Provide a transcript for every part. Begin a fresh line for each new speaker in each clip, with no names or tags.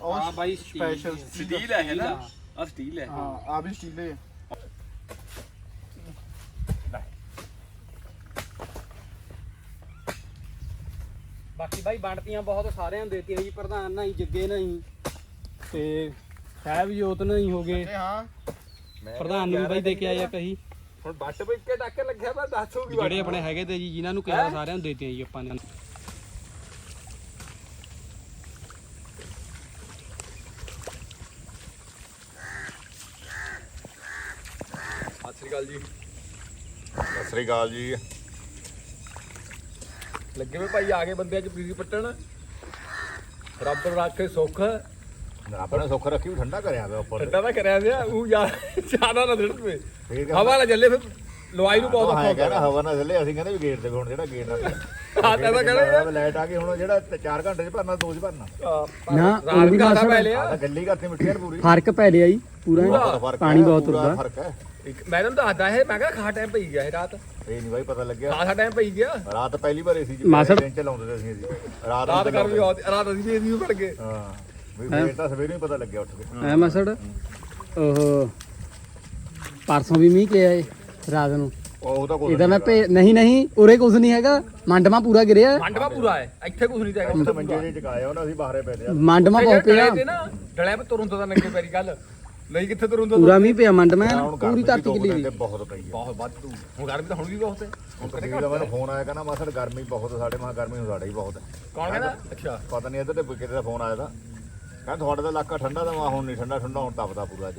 ਉਹ
ਹਾਂ ਬਾਈ
special
steel ਹੈ ਨਾ ਆ ਸਟੀਲ ਹੈ
ਹਾਂ ਆ ਵੀ ਸਟੀਲ ਹੈ
ਬਾਕੀ ਬਾਈ ਵੰਡਤੀਆਂ ਬਹੁਤ ਸਾਰਿਆਂ ਨੂੰ ਦੇਤੀਆਂ ਜੀ ਪ੍ਰਧਾਨ ਨਹੀਂ ਜੱਗੇ ਨਹੀਂ ਤੇ ਸਾਹਿਬ ਜੋਤ ਨਹੀਂ ਹੋ ਗਏ
ਤੇ ਹਾਂ
ਪ੍ਰਧਾਨ ਨੂੰ ਬਾਈ ਦੇ ਕੇ ਆਇਆ ਕਹੀ
ਹੁਣ ਬੱਟ ਵਿੱਚ ਕੇ ਟੱਕ ਲੱਗਿਆ ਮੈਂ ਦੱਸੂਗੀ
ਜਿਹੜੇ ਆਪਣੇ ਹੈਗੇ ਤੇ ਜੀ ਜਿਨ੍ਹਾਂ ਨੂੰ ਕਿਹਾ ਸਾਰਿਆਂ ਨੂੰ ਦੇਤੀਆਂ ਜੀ ਆਪਾਂ ਨੇ
ਸਤਿ ਸ੍ਰੀ ਅਕਾਲ ਜੀ
ਸਤਿ ਸ੍ਰੀ ਅਕਾਲ ਜੀ।
ਲੱਗੇ ਵੇ ਭਾਈ ਆ ਗਏ ਬੰਦਿਆਂ ਚ ਪੀਰੀ ਪੱਟਣ। ਰੱਬ ਰੱਖੇ ਸੁੱਖ।
ਆਪਣੇ ਸੁੱਖ ਰੱਖੀ ਵੀ ਠੰਡਾ ਕਰਿਆ ਵੇ ਉੱਪਰ।
ਠੰਡਾ ਤਾਂ ਕਰਿਆ ਦਿਆ ਉਹ ਯਾਰ ਜ਼ਿਆਦਾ ਨਾ ਦਿੜ ਪਵੇ
ਠੀਕ
ਹਵਾ ਨਾ ਚੱਲੇ ਫਿਰ ਲਵਾਈ ਨੂੰ ਬਹੁਤ ਔਖਾ
ਹੈ ਕਹਿੰਦਾ ਹਵਾ ਨਾ ਚੱਲੇ ਅਸੀਂ ਕਹਿੰਦੇ ਵੀ ਗੇਟ ਤੇ ਹੁਣ ਜਿਹੜਾ ਗੇਟ ਨਾਲ
ਹਾਂ ਤਾਂ ਯਾਰ
ਲਾਈਟ ਆ ਗਈ ਹੁਣ ਜਿਹੜਾ 4 ਘੰਟੇ ਚ ਭਰਨਾ 2 ਚ ਭਰਨਾ।
ਨਾ,
ਰਾਤ ਵੀ ਖਾਦਾ ਪੈ
ਆ
ਲਿਆ
ਗੱਲੀ ਕਰਤੀ ਮਿੱਟੀ ਯਾਰ ਪੂਰੀ।
ਫ਼ਰਕ ਪੈ ਲਿਆ ਜੀ ਪੂਰਾ ਪਾਣੀ ਬਹੁਤ ਤੁਰਦਾ
ਫ਼ਰਕ ਹੈ।
ਇੱਕ ਮੈਂ ਤੁਹਾਨੂੰ ਦੱਸਦਾ ਇਹ ਮੈਂ ਕਿਹਾ ਖਾ ਟਾਈਮ ਪਈ ਗਿਆ ਇਹ ਰਾਤ।
ਇਹ ਨਹੀਂ ਬਾਈ ਪਤਾ ਲੱਗਿਆ।
ਖਾਸਾ ਟਾਈਮ ਪਈ ਗਿਆ।
ਰਾਤ ਪਹਿਲੀ ਵਾਰ ਏਸੀ ਚ
ਮਾਸੜ-
ਦਿਨ ਚ ਲਾਉਂਦੇ ਤੇ ਅਸੀਂ ਰਾਤ ਨੂੰ
ਰਾਤ ਕਰ ਵੀ
ਚਲਾਉਂਦੇ।
ਬਹੁਤ- ਰਾਤ ਅਸੀਂ ਵੀ ਇਹਦੀ ਵੀ ਪੜ ਗਏ।
ਹਾਂ ਵੀ ਫੇਰ ਤਾਂ ਸਵੇਰੇ ਹੀ ਪਤਾ ਲੱਗਿਆ ਉੱਠ ਕੇ।
ਐ ਮਸੜ? ਉਹ ਪਰਸੋਂ ਵੀ ਮੀਂਹ ਪਿਆ ਏ ਰਾਤ ਨੂੰ।
ਉਹ ਤਾਂ ਕੋਈ
ਇਹਦਾ ਭੇ ਨਹੀਂ ਨਹੀਂ ਉਰੇ ਕੁਝ ਨਹੀਂ ਹੈਗਾ। ਮੰਡਮਾ ਪੂਰਾ ਗਿਰਿਆ।
ਮੰਡਵਾ ਪੂਰਾ ਹੈ। ਇੱਥੇ ਕੁਝ ਨਹੀਂ
ਤਾਂ ਮੰਜੇ ਦੇ ਚਕਾਇਆ ਉਹਨਾਂ ਅਸੀਂ ਬਾਹਰੇ ਪੈ ਲਿਆ
ਮੰਡਮਾ ਬਹੁਤ ਪਿਆ
ਤੇ ਨਾ ਤੋਂ ਤਾਂ ਨੰਗੇ ਪੈਰੀ ਗੱਲ। ਨਹੀਂ ਕਿੱਥੇ ਤੋਂ
ਪੂਰਾ ਮੀਂਹ ਪਿਆ ਮੰਡਮਾ
ਹੁਣ
ਪੂਰੀ ਧਰਤੀ
ਤੇ
ਹੋਈ।
ਬਹੁਤ ਪਈ ਹੈ
ਬਹੁਤ ਵੱਧ ਤੂੰ ਹੁਣ ਗਰਮੀ ਤਾਂ ਹੁਣ ਵੀ ਬਹੁਤ ਹੈ।
ਹੁਣ ਕਦੀ ਦਾ ਮੈਨੂੰ ਫੋਨ ਆਇਆ ਕਹਿੰਦਾ ਮਾਸੜ ਗਰਮੀ ਬਹੁਤ ਸਾਡੇ ਮਾ ਗਰਮੀ ਹੁਣ ਸਾਡੇ ਹੀ ਬਹੁਤ ਹੈ।
ਕੌਣ ਕਹਿੰਦਾ? ਅੱਛਾ।
ਪਤਾ ਨਹੀਂ ਇੱਧਰ ਤੇ ਕਿਤੇ ਦਾ ਫੋਨ ਆਇਆ ਤਾਂ। ਕਹਿੰਦਾ ਤੁਹਾਡਾ ਤਾਂ ਇਲਾਕਾ ਠੰਡਾ ਤਾਂ ਮੈਂ ਹੁਣ ਨਹੀਂ ਠੰਡਾ ਠੰਡਾ ਹੁਣ ਤਪਦਾ ਪੂਰਾ ਅੱਜ।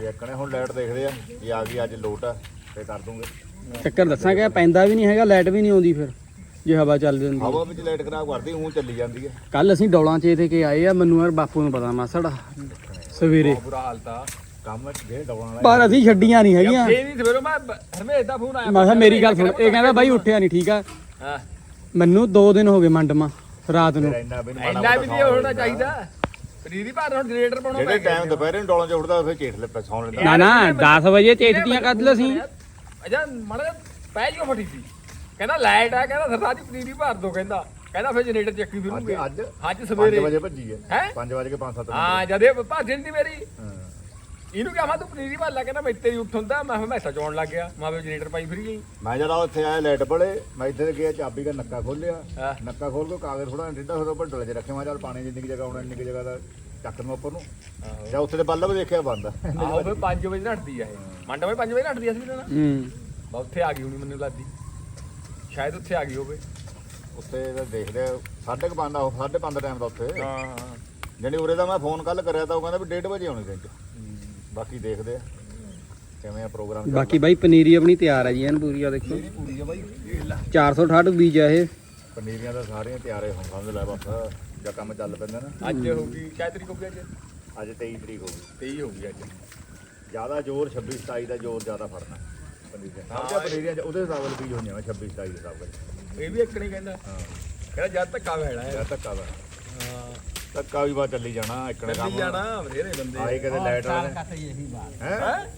ਵੀ ਇੱਕਣੇ ਹੁਣ ਲਾਈਟ ਦੇਖਦੇ ਆ ਜੇ ਆ ਗਈ ਅੱਜ ਲੋਟ ਆ ਤੇ ਕਰ ਦੂੰਗੇ।
ਚੱਕਰ ਦੱਸਾਂਗਾ ਪੈਂਦਾ ਵੀ ਨਹੀਂ ਹੈਗਾ ਲਾਈਟ ਵੀ ਨਹੀਂ ਆਉਂਦੀ ਫਿਰ ਜੇ ਹਵਾ ਚੱਲਦੀ ਹੁੰਦੀ
ਹਵਾ ਵਿੱਚ ਲਾਈਟ ਖਰਾਬ ਕਰਦੀ ਉਹ ਚੱਲੀ ਜਾਂਦੀ ਹੈ।
ਕੱਲ ਅਸੀਂ ਡੌਲਾਂ ਚ ਇਥੇ ਕੇ ਆਏ ਆ ਮੈਨੂੰ ਯਾਰ ਬਾਪੂ ਨੂੰ ਪਤਾ ਮਾਸੜ। ਸਵੇਰੇ।
ਬਹੁਤ ਬੁਰਾ ਹਾਲ ਤਾਂ।
ਕੰਮ ਜੇ ਡਾਉਣ ਵਾਲਾ
ਪਰ ਅਸੀਂ ਛੱਡੀਆਂ ਨਹੀਂ ਹੈਗੀਆਂ।
ਇਹ ਨਹੀਂ ਸਵੇਰੋਂ ਮੈਂ ਹਰਮੇਸ਼ ਦਾ ਫੋਨ ਆਇਆ
ਮੈਂ ਕਿਹਾ ਮੇਰੀ ਗੱਲ ਸੁਣ। ਇਹ ਕਹਿੰਦਾ ਬਾਈ ਉੱਠਿਆ ਨਹੀਂ ਠੀਕ ਆ?
ਹਾਂ।
ਮੈਨੂੰ 2 ਦਿਨ ਹੋ ਗਏ ਮੰਡਮਾ ਰਾਤ ਨੂੰ।
ਇੰਨਾ ਵੀ
ਇੰਨਾ ਨਹੀਂ ਹੋਣਾ ਚਾਹੀਦਾ। ਪਨੀਰੀ ਭਾਰ ਹੁਣ ਜਨਰੇਟਰ ਪਾਉਣਾ
ਜਿਹੜੇ ਟਾਈਮ ਦੁਪਹਿਰੇ ਨੂੰ ਡੋਲਾਂ ਚ ਉੱਠਦਾ ਫਿਰ ਚੇਠ ਲੈ ਸੌਣ ਲੈਂਦਾ
ਨਾ ਨਾ 10 ਵਜੇ ਚੇਤੀਆਂ ਕੱਢ ਅਸੀਂ
ਅਜਾ ਮੜਾ ਪੈ ਜਿਓ ਫਟੀ ਸੀ ਕਹਿੰਦਾ ਲਾਈਟ ਆ ਕਹਿੰਦਾ ਸਰਦਾਰ ਜੀ ਪਨੀਰੀ ਭਰ ਦੋ ਕਹਿੰਦਾ। ਕਹਿੰਦਾ ਫਿਰ ਜਨਰੇਟਰ ਚੱਕੀ ਫਿਰੂਗੇ।
ਅੱਜ
ਅੱਜ
5
ਸਵੇਰੇ
ਵਜੇ ਭੱਜੀ ਹੈ।
ਹੈਂ?
5 ਵਜੇ ਕੇ 5 7
ਹਾਂ ਜਦੇ ਭਾਜਣ ਦੀ ਮੇਰੀ।
ਹਾਂ।
ਇਹਨੂੰ ਕਿਹਾ ਮੈਂ ਤੂੰ ਪਨੀਰੀ ਭਰ ਲੈ ਕਹਿੰਦਾ ਮੈਂ ਇੱਥੇ ਹੀ ਉੱਠ ਹੁੰਦਾ ਮੈਂ ਹਮੇਸ਼ਾ ਚੋਣ ਲੱਗ ਗਿਆ। ਮੈਂ ਵੀ ਜਨਰੇਟਰ ਪਾਈ ਫਿਰੀ ਗਈ।
ਮੈਂ ਜਦ ਉੱਥੇ ਆਇਆ ਲਾਈਟ ਬਲੇ ਮੈਂ ਇੱਧਰ ਗਿਆ ਚਾਬੀ ਦਾ ਨੱਕਾ ਖੋਲਿਆ। ਨੱਕਾ ਖੋਲ ਕੇ ਕਾਗਜ਼ ਥੋੜਾ ਟਿੱਡਾ ਹੋਇਆ ਉੱਪਰ ਡੋਲੇ 'ਚ ਰੱਖੇ ਮੈਂ ਚੱਲ ਪਾਣੀ ਜਿੰਨੀ ਜਗ੍ਹਾ ਆਉਣਾ ਇੰਨੀ ਜਗ੍ਹਾ ਦਾ ਚੱਕ ਨੂੰ ਉੱਪਰ ਨੂੰ। ਜਾਂ ਉੱਥੇ ਦੇ ਬੱਲਬ ਦੇਖਿਆ ਬੰਦ। ਆ।
ਆਹੋ ਫਿਰ 5 ਵਜੇ ਨੱਠਦੀ ਆ ਇਹ। ਮੰਡਾ ਮੈਂ 5 ਵਜੇ ਨੱਠਦੀ ਆ ਸੀ ਨਾ।
ਹੂੰ।
ਉੱਥੇ ਆ ਗਈ ਹੁਣੀ ਮੈਨੂੰ ਲੱਗਦੀ। ਸ਼ਾਇਦ ਉੱਥੇ ਆ ਗਈ ਹੋਵੇ।
ਉੱਥੇ ਤਾਂ ਦੇਖਦੇ ਆ, ਸਾਢੇ ਕੁ ਪੰਜ ਦਾ ਸਾਢੇ ਪੰਜ ਦਾ ਟਾਈਮ ਦਾ ਉੱਥੇ।
ਹਾਂ ਹਾਂ।
ਜਾਣੀ ਉਰੇ ਦਾ ਮੈਂ ਫੋਨ ਕੱਲ ਕਰਿਆ ਤਾਂ ਉਹ ਕਹਿੰਦਾ ਵੀ 1:30 ਵਜੇ ਆਉਣੀ ਦਿਨ ਚ ਬਾਕੀ ਦੇਖਦੇ ਆ। ਕਿਵੇਂ ਆ ਪ੍ਰੋਗਰਾਮ ਚੱਲਦਾ।
ਬਾਕੀ ਬਾਈ ਪਨੀਰੀ ਆਪਣੀ ਤਿਆਰ ਹੈ ਜੀ ਐਨ ਪੂਰੀ ਆ ਦੇਖੋ।
ਪੂਰੀ ਆ ਬਾਈ
468 ਬੀਜ ਆ ਇਹ।
ਪਨੀਰੀਆਂ ਤਾਂ ਸਾਰੀਆਂ ਤਿਆਰੇ ਹੋਣ ਸਮਝ ਲੈ ਬਸ ਜਾਂ ਕੰਮ ਚੱਲ ਪੈਂਦਾ ਨਾ।
ਅੱਜ ਹੋ ਗਈ ਸ਼ਾਇਦ ਤਰੀਕ ਹੋ ਗਈ ਅੱਜ?
ਅੱਜ 23 ਤਰੀਕ ਹੋ ਗਈ।
23 ਹੋ ਗਈ ਅੱਜ।
ਜ਼ਿਆਦਾ ਜ਼ੋਰ 26 27 ਦਾ ਜ਼ੋਰ ਜ਼ਿਆਦਾ ਫੜਨਾ। ਪਨੀਰੀਆਂ ਹਾਂ ਪਨੀਰੀਆਂ 'ਚ ਉਹਦੇ ਹਿਸਾਬ ਨਾਲ ਬੀਜ ਹੋਈਆਂ ਵਾ 26 27 ਦੇ ਹਿਸਾਬ ਨਾਲ।
ਇਹ ਵੀ ਇੱਕ ਨਹੀਂ ਕਹਿੰਦਾ।
ਹਾਂ
ਕਹਿੰਦਾ ਜਦ ਤੱਕ ਆ ਵਹਿਣਾ ਹੈ
ਧੱਕਾ ਦਾ
ਹਾਂ।
ਧੱਕਾ ਵੀ ਬਾ ਚੱਲੀ ਜਾਣਾ ਇੱਕਣੇ
ਚੱਲੀ
ਕੰਮ।
ਜਾਣਾ ਬਥੇਰੇ ਬੰਦੇ।
ਆਏ ਕਦੇ ਲਾਈਟ ਵਾਲੇ। ਹੈ?
ਹੈ?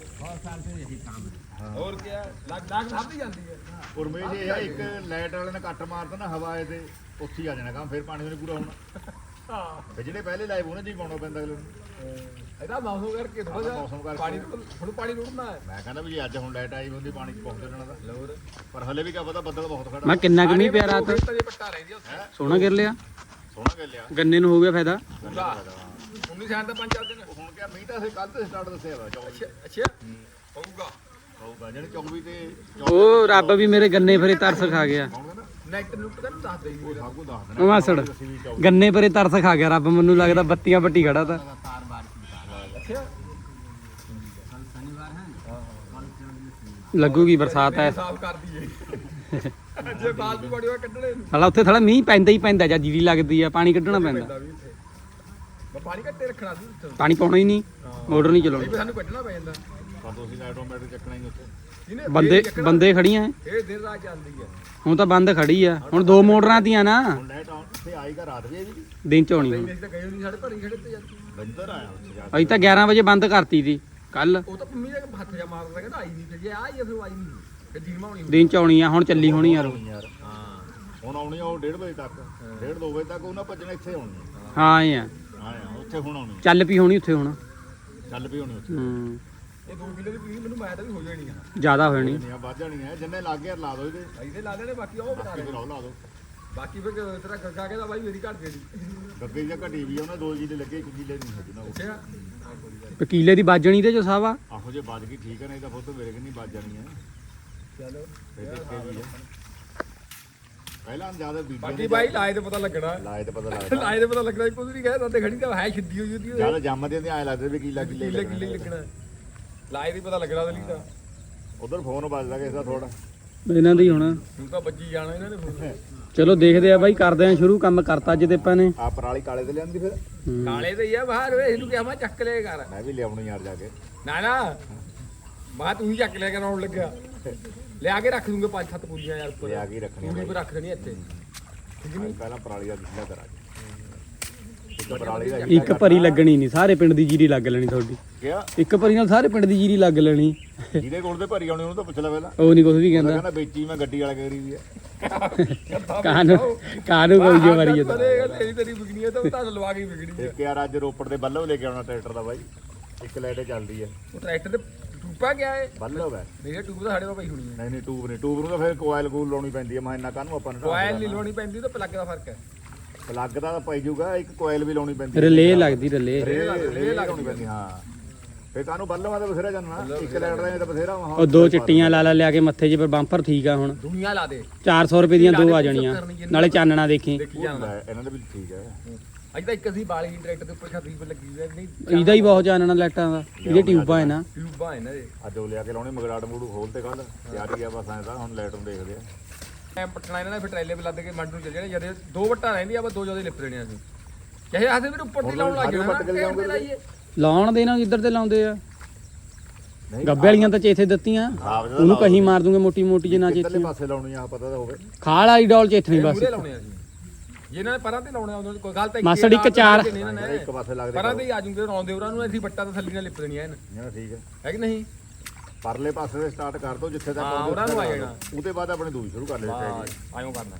ਹੋਰ ਕੀ ਲੱਗ ਲੱਗ ਵੱਧ ਜਾਂਦੀ ਹੈ।
ਉਰਮੇ ਜੇ ਇਹ ਇੱਕ ਲਾਈਟ ਵਾਲੇ ਨੇ ਕੱਟ ਮਾਰਤਾ ਨਾ ਹਵਾ ਤੇ ਉੱਥੇ ਹੀ ਆ ਜਾਣਾ ਕੰਮ ਫਿਰ ਪਾਣੀ ਨਹੀਂ ਪੂਰਾ ਹੋਣਾ।
ਹਾਂ।
ਤੇ ਜਿਹੜੇ ਪਹਿਲੇ ਲਾਈਵ ਉਹਨਾਂ 'ਚ ਹੀ ਪਾਉਣਾ ਪੈਂਦਾ ਅਗਲੇ ਨੂੰ।
ਇਹਦਾ ਮੌਸਮ ਕਰਕੇ ਥੋੜਾ
ਹਾਂ, ਮੌਸਮ ਕਰਕੇ।
ਪਾਣੀ ਥੋੜਾ ਪਾਣੀ ਰੁੜਨਾ ਹੈ।
ਮੈਂ ਕਹਿੰਦਾ ਵੀ ਜੇ ਅੱਜ ਹੁਣ ਲਾਈਟ ਆਈ ਹੁੰਦੀ ਪਾਣੀ 'ਚ ਪਹੁੰਚ ਜਾਣਾ ਦਾ ਲੋਰ। ਪਰ ਹਲੇ ਵੀ ਕਿਆ ਪਤਾ ਬੱਦਲ ਬਹੁਤ ਖੜਾ।
ਮੈਂ ਕਿੰਨਾ ਕੁ ਮੀਂਹ ਪਿਆ ਰਾਤ?
ਪੱਟਾ ਰਹਿੰਦੀ ਉੱਥੇ।
ਸੋਹਣਾ ਗਿਰ ਲਿਆ?
ਸੋਹਣਾ ਗੱਲ ਆ
ਗੰਨੇ ਨੂੰ ਹੋ ਗਿਆ ਫਾਇਦਾ?
ਪੂਰਾ। 19 ਸਾਲ ਦਾ ਪੰਜ ਚਾਰ ਦਿਨ।
ਹੁਣ ਕਿਆ ਮੀਂਹ ਤਾਂ ਅਸੀਂ ਕੱਲ ਤੇ ਸਟਾਰਟ ਦੱਸਿਆ ਵਾ 24
ਅੱਛਾ ਅੱਛਾ। ਹੋਊਗਾ।
ਹੋਊਗਾ ਜਿਹੜੇ 24 ਤੇ
ਉਹ ਰੱਬ ਵੀ ਮੇਰੇ ਗੰਨੇ ਫਰੇ ਤਰਸ ਖਾ ਗਿਆ।
ਕੌਣ ਕਹਿੰਦਾ?
ਨੈਟ ਨੁੱਟ ਦਾ ਦੱਸ ਦੇ
ਉਹ ਸਭ ਕੁਝ ਦੱਸ ਦੇਣਾ।
ਮਾਸੜ
ਅਸੀਂ ਵੀ 24
ਗੰਨੇ ਪਰੇ ਤਰਸ ਖਾ ਗਿਆ ਰੱਬ ਮੈਨੂੰ ਲੱਗਦਾ ਬੱਤੀਆਂ ਪੱਟੀ ਖੜਾ ਤਾਂ। ਲੱਗੂਗੀ ਬਰਸਾਤ ਐ।
ਸਾਫ਼ ਕਰ ਦਈਏ ਜੇ ਬਾਲ ਵੀ ਬੜੀ ਹੋਏ ਕੱਢਣੇ ਨੂੰ।
ਸਾਲਾ ਉੱਥੇ ਥੋੜਾ ਮੀਂਹ ਪੈਂਦਾ ਹੀ ਪੈਂਦਾ ਜਾਂ ਜੀਰੀ ਲੱਗਦੀ ਆ ਪਾਣੀ ਕੱਢਣਾ ਪੈਂਦਾ।
ਮੈਂ ਪਾਣੀ ਘੱਟੇ ਰੱਖਣਾ ਸੀ ਉੱਥੇ।
ਪਾਣੀ ਪਾਉਣਾ ਹੀ ਨਹੀਂ ਮੋਟਰ ਨਹੀਂ ਚਲਾਉਣੀ।
ਸਾਨੂੰ ਕੱਢਣਾ ਪੈ ਜਾਂਦਾ।
ਤਾਂ ਤੁਸੀਂ ਆਟੋਮੈਟਿਕ ਚੱਕਣਾ ਹੀ ਉੱਥੇ।
ਬੰਦੇ ਬੰਦੇ ਖੜੀਆਂ ਐ।
ਇਹ ਦਿਨ ਰਾਤ ਚੱਲਦੀ ਹੈ
ਹੁਣ ਤਾਂ ਬੰਦ ਖੜੀ ਆ। ਹੁਣ ਦੋ ਮੋਟਰਾਂ ਦੀਆਂ ਨਾ।
ਹੁਣ ਲਾਈਟ ਆਉਣ ਤੇ ਆਈਗਾ ਰਾਤ ਵੀ ਇਹ ਵੀ।
ਦਿਨ ਚ ਆਉਣੀ ਹੁਣ।
ਅਸੀਂ ਤਾਂ ਗਏ ਨਹੀਂ ਸਾਡੇ ਭਰੀ ਖੜੇ ਤੇ ਜਾਂਦੀ
ਬੰਦਰ ਆਇਆ ਉੱਥੇ ਜਾ ਕੇ।
ਅਸੀਂ ਤਾਂ 11 ਵਜੇ ਬੰਦ ਕਰਤੀ ਸੀ ਕੱਲ।
ਉਹ ਤਾਂ ਪੰਮੀ ਦਾ ਹੱਥ ਜਾ ਮਾਰਦਾ ਕਹਿੰਦਾ ਆਈ ਨਹੀਂ ਤੇ ਜੇ ਆਈ ਆ ਫਿਰ ਆਈ ਨਹੀਂ। ਫਿਰ ਧੀਮਾ ਹੋਣੀ
ਦਿਨ ਚ ਆਉਣੀ ਆ ਹੁਣ ਚੱਲੀ ਹੋਣੀ ਯਾਰ ਉਹ।
ਯਾਰ
ਹਾਂ।
ਹੁਣ ਆਉਣੀ ਆ ਉਹ 1:30 ਵਜੇ ਤੱਕ। 1:30 2 ਵਜੇ ਤੱਕ ਉਹਨਾਂ ਭੱਜਣਾ ਇੱਥੇ ਆਉਣੀ
ਹਾਂ ਇਹ ਆ।
ਹਾਂ ਉੱਥੇ ਹੁਣ ਆਉਣੀ
ਚੱਲ ਪਈ ਹੋਣੀ ਉੱਥੇ ਹੁਣ।
ਚੱਲ ਪਈ ਹੋਣੀ ਉੱਥੇ।
ਹੂੰ।
ਇਹ 2 ਕਿਲੋ ਦੀ ਪੀਣੀ ਮੈਨੂੰ ਮੈਂ ਤਾਂ ਵੀ ਹੋ ਜਾਣੀ ਆ।
ਜ਼ਿਆਦਾ ਹੋ ਜਾਣੀ।
ਨਹੀਂ ਵੱਧ ਜਾਣੀ ਹੈ ਜਿੰਨੇ ਲੱਗ ਗਿਆ ਲਾ ਦੋ ਇਹਦੇ।
ਇਹਦੇ ਲਾ ਦੇਣੇ ਬਾਕੀ ਉਹ ਬਣਾ ਲੈ
ਫਿਰ ਉਹ ਲਾ ਦੋ।
ਬਾਕੀ ਫਿਰ ਤੇਰਾ ਗੱਗਾ ਕਹਿੰਦਾ ਬਾਈ ਮੇਰੀ ਘੱਟ ਜਿਹੜੀ
ਗੱਗੇ ਜਾਂ ਘਟੀ ਵੀ ਆ, ਉਹਨੇ 2 ਕਿਲੇ ਲੱਗੇ 1 ਕਿਲੇ ਨਹੀਂ ਨਾ ਉਹ।
ਅੱਛਾ।
ਵਕੀਲੇ ਦੀ ਬਾਜਣੀ ਤੇ ਜੋ ਸਾਵਾ?
ਆਹੋ ਜੇ ਵੱਜ ਗਈ ਠੀਕ ਹੈ ਨਹੀਂ ਤਾਂ ਫੋਟੋ ਮੇਰੇ ਕਿ ਨਹੀਂ ਵੱਜ ਜਾਣੀ ਹੈ
ਚਲੋ।
ਵੀ ਹੈ ਪਹਿਲਾਂ ਜ਼ਿਆਦਾ ਬੀਬੀ
ਬਾਕੀ ਬਾਈ ਲਾਏ ਤੇ ਪਤਾ ਲੱਗਣਾ।
ਲਾਏ ਤੇ ਪਤਾ ਲੱਗਦਾ
ਲਾਏ ਤੇ ਪਤਾ ਲੱਗਣਾ ਕੁਝ ਨਹੀਂ ਕਹਿ ਤਾਂ ਖੜੀ ਤਾਂ ਹੈ ਛਿੱਦੀ ਹੋਈ ਉਹਦੀ।
ਜ਼ਿਆਦਾ ਜੰਮਦੇ ਤੇ ਐ ਲੱਗਦਾ ਵੀ ਕਿਲਾ ਕਿਲੇ
ਕਿੱਲੇ ਕਿੱਲੇ ਲੱਗਣਾ। ਲਾਏ ਦੀ ਪਤਾ ਲੱਗਣਾ ਦਲੀ ਦਾ।
ਉਧਰ ਫੋਨ ਵੱਜਦਾ ਕਿਸੇ ਦਾ ਥੋੜਾ
ਇਹਨਾਂ ਦੀ ਹੋਣਾ।
ਹੁਣ ਤਾਂ ਬੱਜੀ ਜਾਣਾ ਇਹਨਾਂ ਨੇ ਫੋਨ।
ਚਲੋ ਦੇਖਦੇ ਆ ਬਾਈ ਕਰਦੇ ਆ ਸ਼ੁਰੂ ਕੰਮ ਕਰਤਾ ਅੱਜ ਤੇ ਆਪਾਂ ਨੇ।
ਆ ਪਰਾਲੀ ਕਾਲੇ ਤੇ ਲਿਆਂਦੀ ਫਿਰ।
ਕਾਲੇ ਤੇ ਹੀ ਆ ਬਾਹਰ ਵੇ ਇਹਨੂੰ ਕਿਹਾ ਮੈਂ ਚੱਕ ਲਿਆ ਕਰ।
ਮੈਂ ਵੀ ਲਿਆਉਣੀ ਯਾਰ ਜਾ ਕੇ।
ਨਾ ਨਾ। ਬਾਤ ਤੂੰ ਹੀ ਚੱਕ ਲਿਆ ਕਰ ਆਉਣ ਲੱਗਿਆ। ਲਿਆ ਕੇ ਰੱਖ ਦੂੰਗੇ ਪੰਜ ਸੱਤ ਪੂਲੀਆਂ ਯਾਰ ਉੱਪਰ।
ਲਿਆ ਕੇ ਹੀ ਰੱਖਣੀ
ਪੂਰੀ ਪਰ ਰੱਖ ਦੇਣੀ ਇੱਥੇ।
ਪਹਿਲਾਂ ਪਰਾਲੀ ਦਾ ਦਿਖਦਾ ਕਰਾ। ਇੱਕ ਪਰਾਲੀ ਦਾ
ਇੱਕ ਭਰੀ ਲੱਗਣੀ ਨਹੀਂ ਸਾਰੇ ਪਿੰਡ ਦੀ ਜੀਰੀ ਲੱਗ ਲੈਣੀ ਤੁਹਾਡੀ।
ਗਿਆ
ਇੱਕ ਭਰੀ ਨਾਲ ਸਾਰੇ ਪਿੰਡ ਦੀ ਜੀਰੀ ਲੱਗ ਲੈਣੀ।
ਜਿਹਦੇ ਕੋਲ ਤੇ ਭਰੀ ਆਉਣੀ ਉਹਨੂੰ ਤਾਂ ਪੁੱਛ ਲੈ ਪਹਿਲਾਂ।
ਉਹ ਨਹੀਂ ਕੁਝ ਵੀ
ਉਹ
ਕਹਿੰਦਾ
ਕਹਿੰਦਾ ਵੇਚੀ ਮੈਂ ਗੱਡੀ ਵਾਲਾ ਕਰੀ ਵੀ ਹੈ
ਕਾਨੂੰ ਕਾਨੂੰ ਕੋਈ ਜੋ ਮਰੀ ਜਾਂਦਾ
ਤੇਰੀ ਤੇਰੀ ਵਿਕਣੀ ਹੈ ਤਾਂ ਤਾਂ ਲਵਾ ਕੇ ਵਿਕਣੀ ਹੈ
ਇੱਕ ਯਾਰ ਅੱਜ ਰੋਪੜ ਦੇ ਬੱਲੋ ਲੈ ਕੇ ਆਉਣਾ ਟਰੈਕਟਰ ਦਾ ਬਾਈ। ਇੱਕ ਲਾਈਟ ਚੱਲਦੀ ਹੈ
ਉਹ ਟਰੈਕਟਰ ਤੇ ਟੂਪਾ ਗਿਆ ਏ?
ਬੱਲੋ ਹੈ
ਮੇਰੇ ਟੂਬ ਤਾਂ ਸਾਡੇ ਕੋਲ ਪਈ ਹੋਣੀ ਹੈ
ਨਹੀਂ ਨਹੀਂ ਟੂਬ ਨਹੀਂ ਟੂਬ ਨੂੰ ਤਾਂ ਫਿਰ ਕੋਇਲ ਕੂਲ ਲਾਉਣੀ ਪੈਂਦੀ ਹੈ ਮੈਂ ਇੰਨਾ ਕਾਹਨੂੰ ਆਪਾਂ ਨੂੰ
ਕੋਇਲ ਨਹੀਂ ਲਾਉਣੀ? ਪੈਂਦੀ ਤਾਂ ਪਲੱਗ ਦਾ ਫ਼ਰਕ ਹੈ
ਪਲੱਗ ਦਾ ਤਾਂ ਪਈ ਜਾਊਗਾ ਇੱਕ ਕੋਇਲ ਵੀ ਲਾਉਣੀ ਪੈਂਦੀ ਹੈ।
ਰਿਲੇ ਲੱਗਦੀ ਰਿਲੇ
ਰੇ ਲਾਉਣੀ ਪੈਂਦੀ ਹਾਂ। ਫੇ ਕਾਹਨੂੰ ਬੱਲੋਂ ਤਾਂ ਬਥੇਰਾ ਜਾਣਾ ਇੱਕ ਲਾਈਟ ਦਾ ਇਹ ਤਾਂ ਬਥੇਰਾ ਵਾ।
ਉਹ ਦੋ ਚਿੱਟੀਆਂ ਲਾਲਾ ਲਿਆ ਕੇ ਮੱਥੇ 'ਚ ਪਰ ਬੰਪਰ ਠੀਕ ਆ ਹੁਣ।
ਦੁਨੀਆ ਲਾ ਦੇ।
400 ਰੁਪਏ ਦੀਆਂ ਦੋ ਆ ਜਾਣੀਆਂ। ਨਾਲੇ ਚਾਨਣਾ ਦੇਖੀ।
ਲੈ, ਇਹਨਾਂ ਦੇ ਵੀ ਠੀਕ ਹੈ।
ਅੱਜ ਤਾਂ ਇੱਕ ਅਸੀਂ ਬਾਲੀ ਟਰੈਕਟਰ ਦੇ ਉੱਪਰ ਛਤਰੀ ਪਰ ਲੱਗੀ ਹੋਈ ਹੈ ਨਹੀਂ
ਇਹਦਾ ਹੀ ਬਹੁਤ ਚਾਨਣਾ ਲਾਈਟਾਂ ਦਾ। ਇਹਦੇ ਟਿਊਬਾਂ ਹੈ ਨਾ।
ਟਿਊਬਾਂ ਇਹਨਾਂ ਦੇ।
ਅੱਜ ਉਹ ਲਿਆ ਕੇ ਲਾਉਣੇ ਮਗਰਾਟ ਮੂੜੂ ਖੋਲ ਤੇ ਕੱਲ ਤਿਆਰ ਹੀ ਆ ਬਸ ਐਂ ਤਾਂ ਹੁਣ ਲਾਈਟ ਨੂੰ ਦੇਖਦੇ ਆ।
ਐ ਪਟਣਾ ਇਹਨਾਂ ਨੇ ਫਿਰ ਟਰੇਲੇ 'ਤੇ ਲੱਦ ਕੇ ਮੰਡ ਨੂੰ ਚੱਲ ਜਾਣੇ। ਜਦੇ ਦੋ ਵੱਟਾਂ ਰਹਿੰਦੀਆਂ ਆਪਾਂ ਦੋ ਜਦੇ ਲਿਪ ਦੇਣੀਆਂ ਸੀ ਚਾਹੇ ਆਦੇ ਵੀ ਉੱਪਰ ਦੀ ਲਾਉਣ ਲੱਗ ਜਾਣਾ
ਲਾਉਣ ਦੇ ਨਾ ਇੱਧਰ ਤੇ ਲਾਉਂਦੇ ਆ? ਗੱਬੇ ਵਾਲੀਆਂ ਤਾਂ ਚੇਥੇ ਦਿੱਤੀਆਂ। ਉਹਨੂੰ ਕਹੀਂ ਮਾਰ ਦੂੰਗੇ ਮੋਟੀ ਮੋਟੀ ਜੇ ਨਾ ਚੇਥੇ।
ਪਾਸੇ ਲਾਉਣੀ ਆ ਪਤਾ ਤਾਂ ਹੋਵੇ।
ਖਾਲ ਵਾਲੀ ਡੋਲ ਚੇਥਣੀ ਬਸ।
ਅਸੀਂ। ਜਿਹਨਾਂ ਨੇ ਪਰਾਂ ਤੇ ਲਾਉਣੇ ਆ ਉਹਨਾਂ ਕੋਈ ਗੱਲ ਤਾਂ
ਮਾਸੜ ਇੱਕ ਚਾਰ-
ਇੱਕ ਪਾਸੇ ਲੱਗਦੇ
ਪਰਾਂ ਤੇ ਹੀ ਆ ਜੂਗੇ ਰੌਂਦੇ ਉਹਨਾਂ ਨੂੰ ਅਸੀਂ ਵੱਟਾਂ ਤਾਂ ਥੱਲੇ ਨਾਲ ਲਿਪ ਦੇਣੀਆਂ ਇਹਨਾਂ
ਨਾ। ਠੀਕ ਹੈ।
ਹੈ ਕਿ ਨਹੀਂ?
ਪਰਲੇ ਪਾਸੇ ਦੇ ਸਟਾਰਟ ਕਰ ਦੋ ਜਿੱਥੇ ਤੱਕ
ਹਾਂ,
ਪਹੁੰਚੋ
ਉਹਨਾਂ ਨੂੰ ਆ
ਉੱਥੇ
ਜਾਣਾ।
ਉਹਦੇ ਬਾਅਦ ਆਪਣੀ ਦੂਜੀ ਸ਼ੁਰੂ ਕਰ ਲੈਣੀ ਚਾਹੀਦੀ
ਬਸ ਆਇਓ ਕਰਨਾ।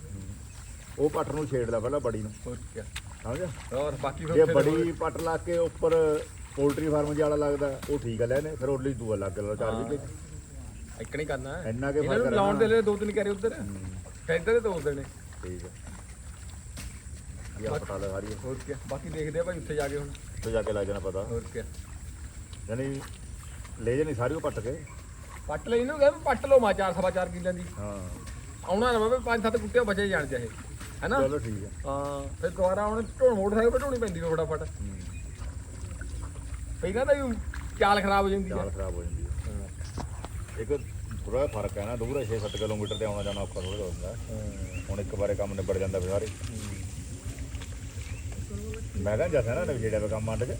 ਉਹ ਪੱਟ ਨੂੰ ਛੇੜ ਲੈ ਪਹਿਲਾਂ ਬੜੀ ਨੂੰ।
ਹੋਰ ਕੀ
ਸਮਝਿਆ
ਹੋਰ ਬਾਕੀ
ਜੇ
ਫਿਰ
ਬੜੀ ਪੱਟ ਲਾ ਕੇ ਉੱਪਰ ਪੋਲਟਰੀ ਫਾਰਮ ਜਿਹਾ ਲੱਗਦਾ ਉਹ ਠੀਕ ਹੈ ਲੈਨੇ ਫਿਰ ਉਹਦੇ ਲਈ ਦੂਆ ਲੱਗ ਲਾ ਚਾਰ ਵੀ
ਇੱਕ ਨਹੀਂ ਕਰਨਾ। ਹੈ।
ਇੰਨਾ ਕੇ
ਇਹਨਾਂ
ਫ਼ਰਕ
ਨੂੰ ਲਾਉਣ ਦੇ ਲਈ ਦੋ ਤਿੰਨ ਕਰੇ ਉੱਧਰ। ਫਿਰ ਇੱਧਰ ਦੇ ਦੋ ਦੇਣੇ
ਠੀਕ ਹੈ ਇਹ ਪਤਾ ਲਗਾ ਰਹੀ ਹੈ
ਹੋਰ ਕੀ ਬਾਕੀ ਦੇਖਦੇ ਆ ਭਾਈ ਉੱਥੇ ਜਾ ਕੇ ਹੁਣ।
ਉੱਥੇ ਜਾ ਕੇ ਲੱਗ ਜਾਣਾ ਪਤਾ।
ਹੋਰ ਕੀ
ਯਾਨੀ ਲੈ ਜਾਣੀ ਸਾਰੀ ਉਹ ਪੱਟ ਕੇ।
ਪੱਟ ਲਈ ਇਹਨੂੰ ਕਹਿੰਦੇ ਪੱਟ ਲਓ ਮਾ ਚਾਰ ਸਵਾ ਚਾਰ ਕਿੱਲਿਆਂ ਦੀ।
ਹਾਂ।
ਆਉਣਾ ਨਾ ਬਾਬੇ ਪੰਜ ਸੱਤ ਕੁੱਤੇ ਬਚੇ ਜਾਣ ਚਾਹੇ ਹੈਨਾ?
ਚਲੋ ਠੀਕ ਹੈ
ਹਾਂ ਫਿਰ ਦੁਬਾਰਾ ਹੁਣ ਢੋਣ ਮੋਟਰਸਾਈਕਲ ਢੋਣੀ ਪੈਂਦੀ ਉਹ ਫਟਾਫਟ। ਪਹਿਲਾਂ ਤਾਂ ਵੀ ਚਾਲ ਖਰਾਬ ਹੋ ਜਾਂਦੀ
ਚਾਲ
ਆ
ਖਰਾਬ ਹੋ ਜਾਂਦੀ ਹੈ ਇੱਕ ਥੋੜਾ ਫ਼ਰਕ ਹੈ ਨਾ ਦੂਰ 6-7 ਕਿਲੋਮੀਟਰ ਤੇ ਆਉਣਾ ਜਾਣਾ ਔਖਾ ਥੋੜਾ ਹੁੰਦਾ। ਹੈ। ਹੁਣ ਇੱਕ ਵਾਰੇ ਕੰਮ ਨਿਬੜ ਜਾਂਦਾ ਵੀ ਸਾਰੇ। ਮੈਂ ਤਾਂ ਜਸਾ ਨਾ ਵੇ ਕੰਮ ਮੰਡ ਕੇ।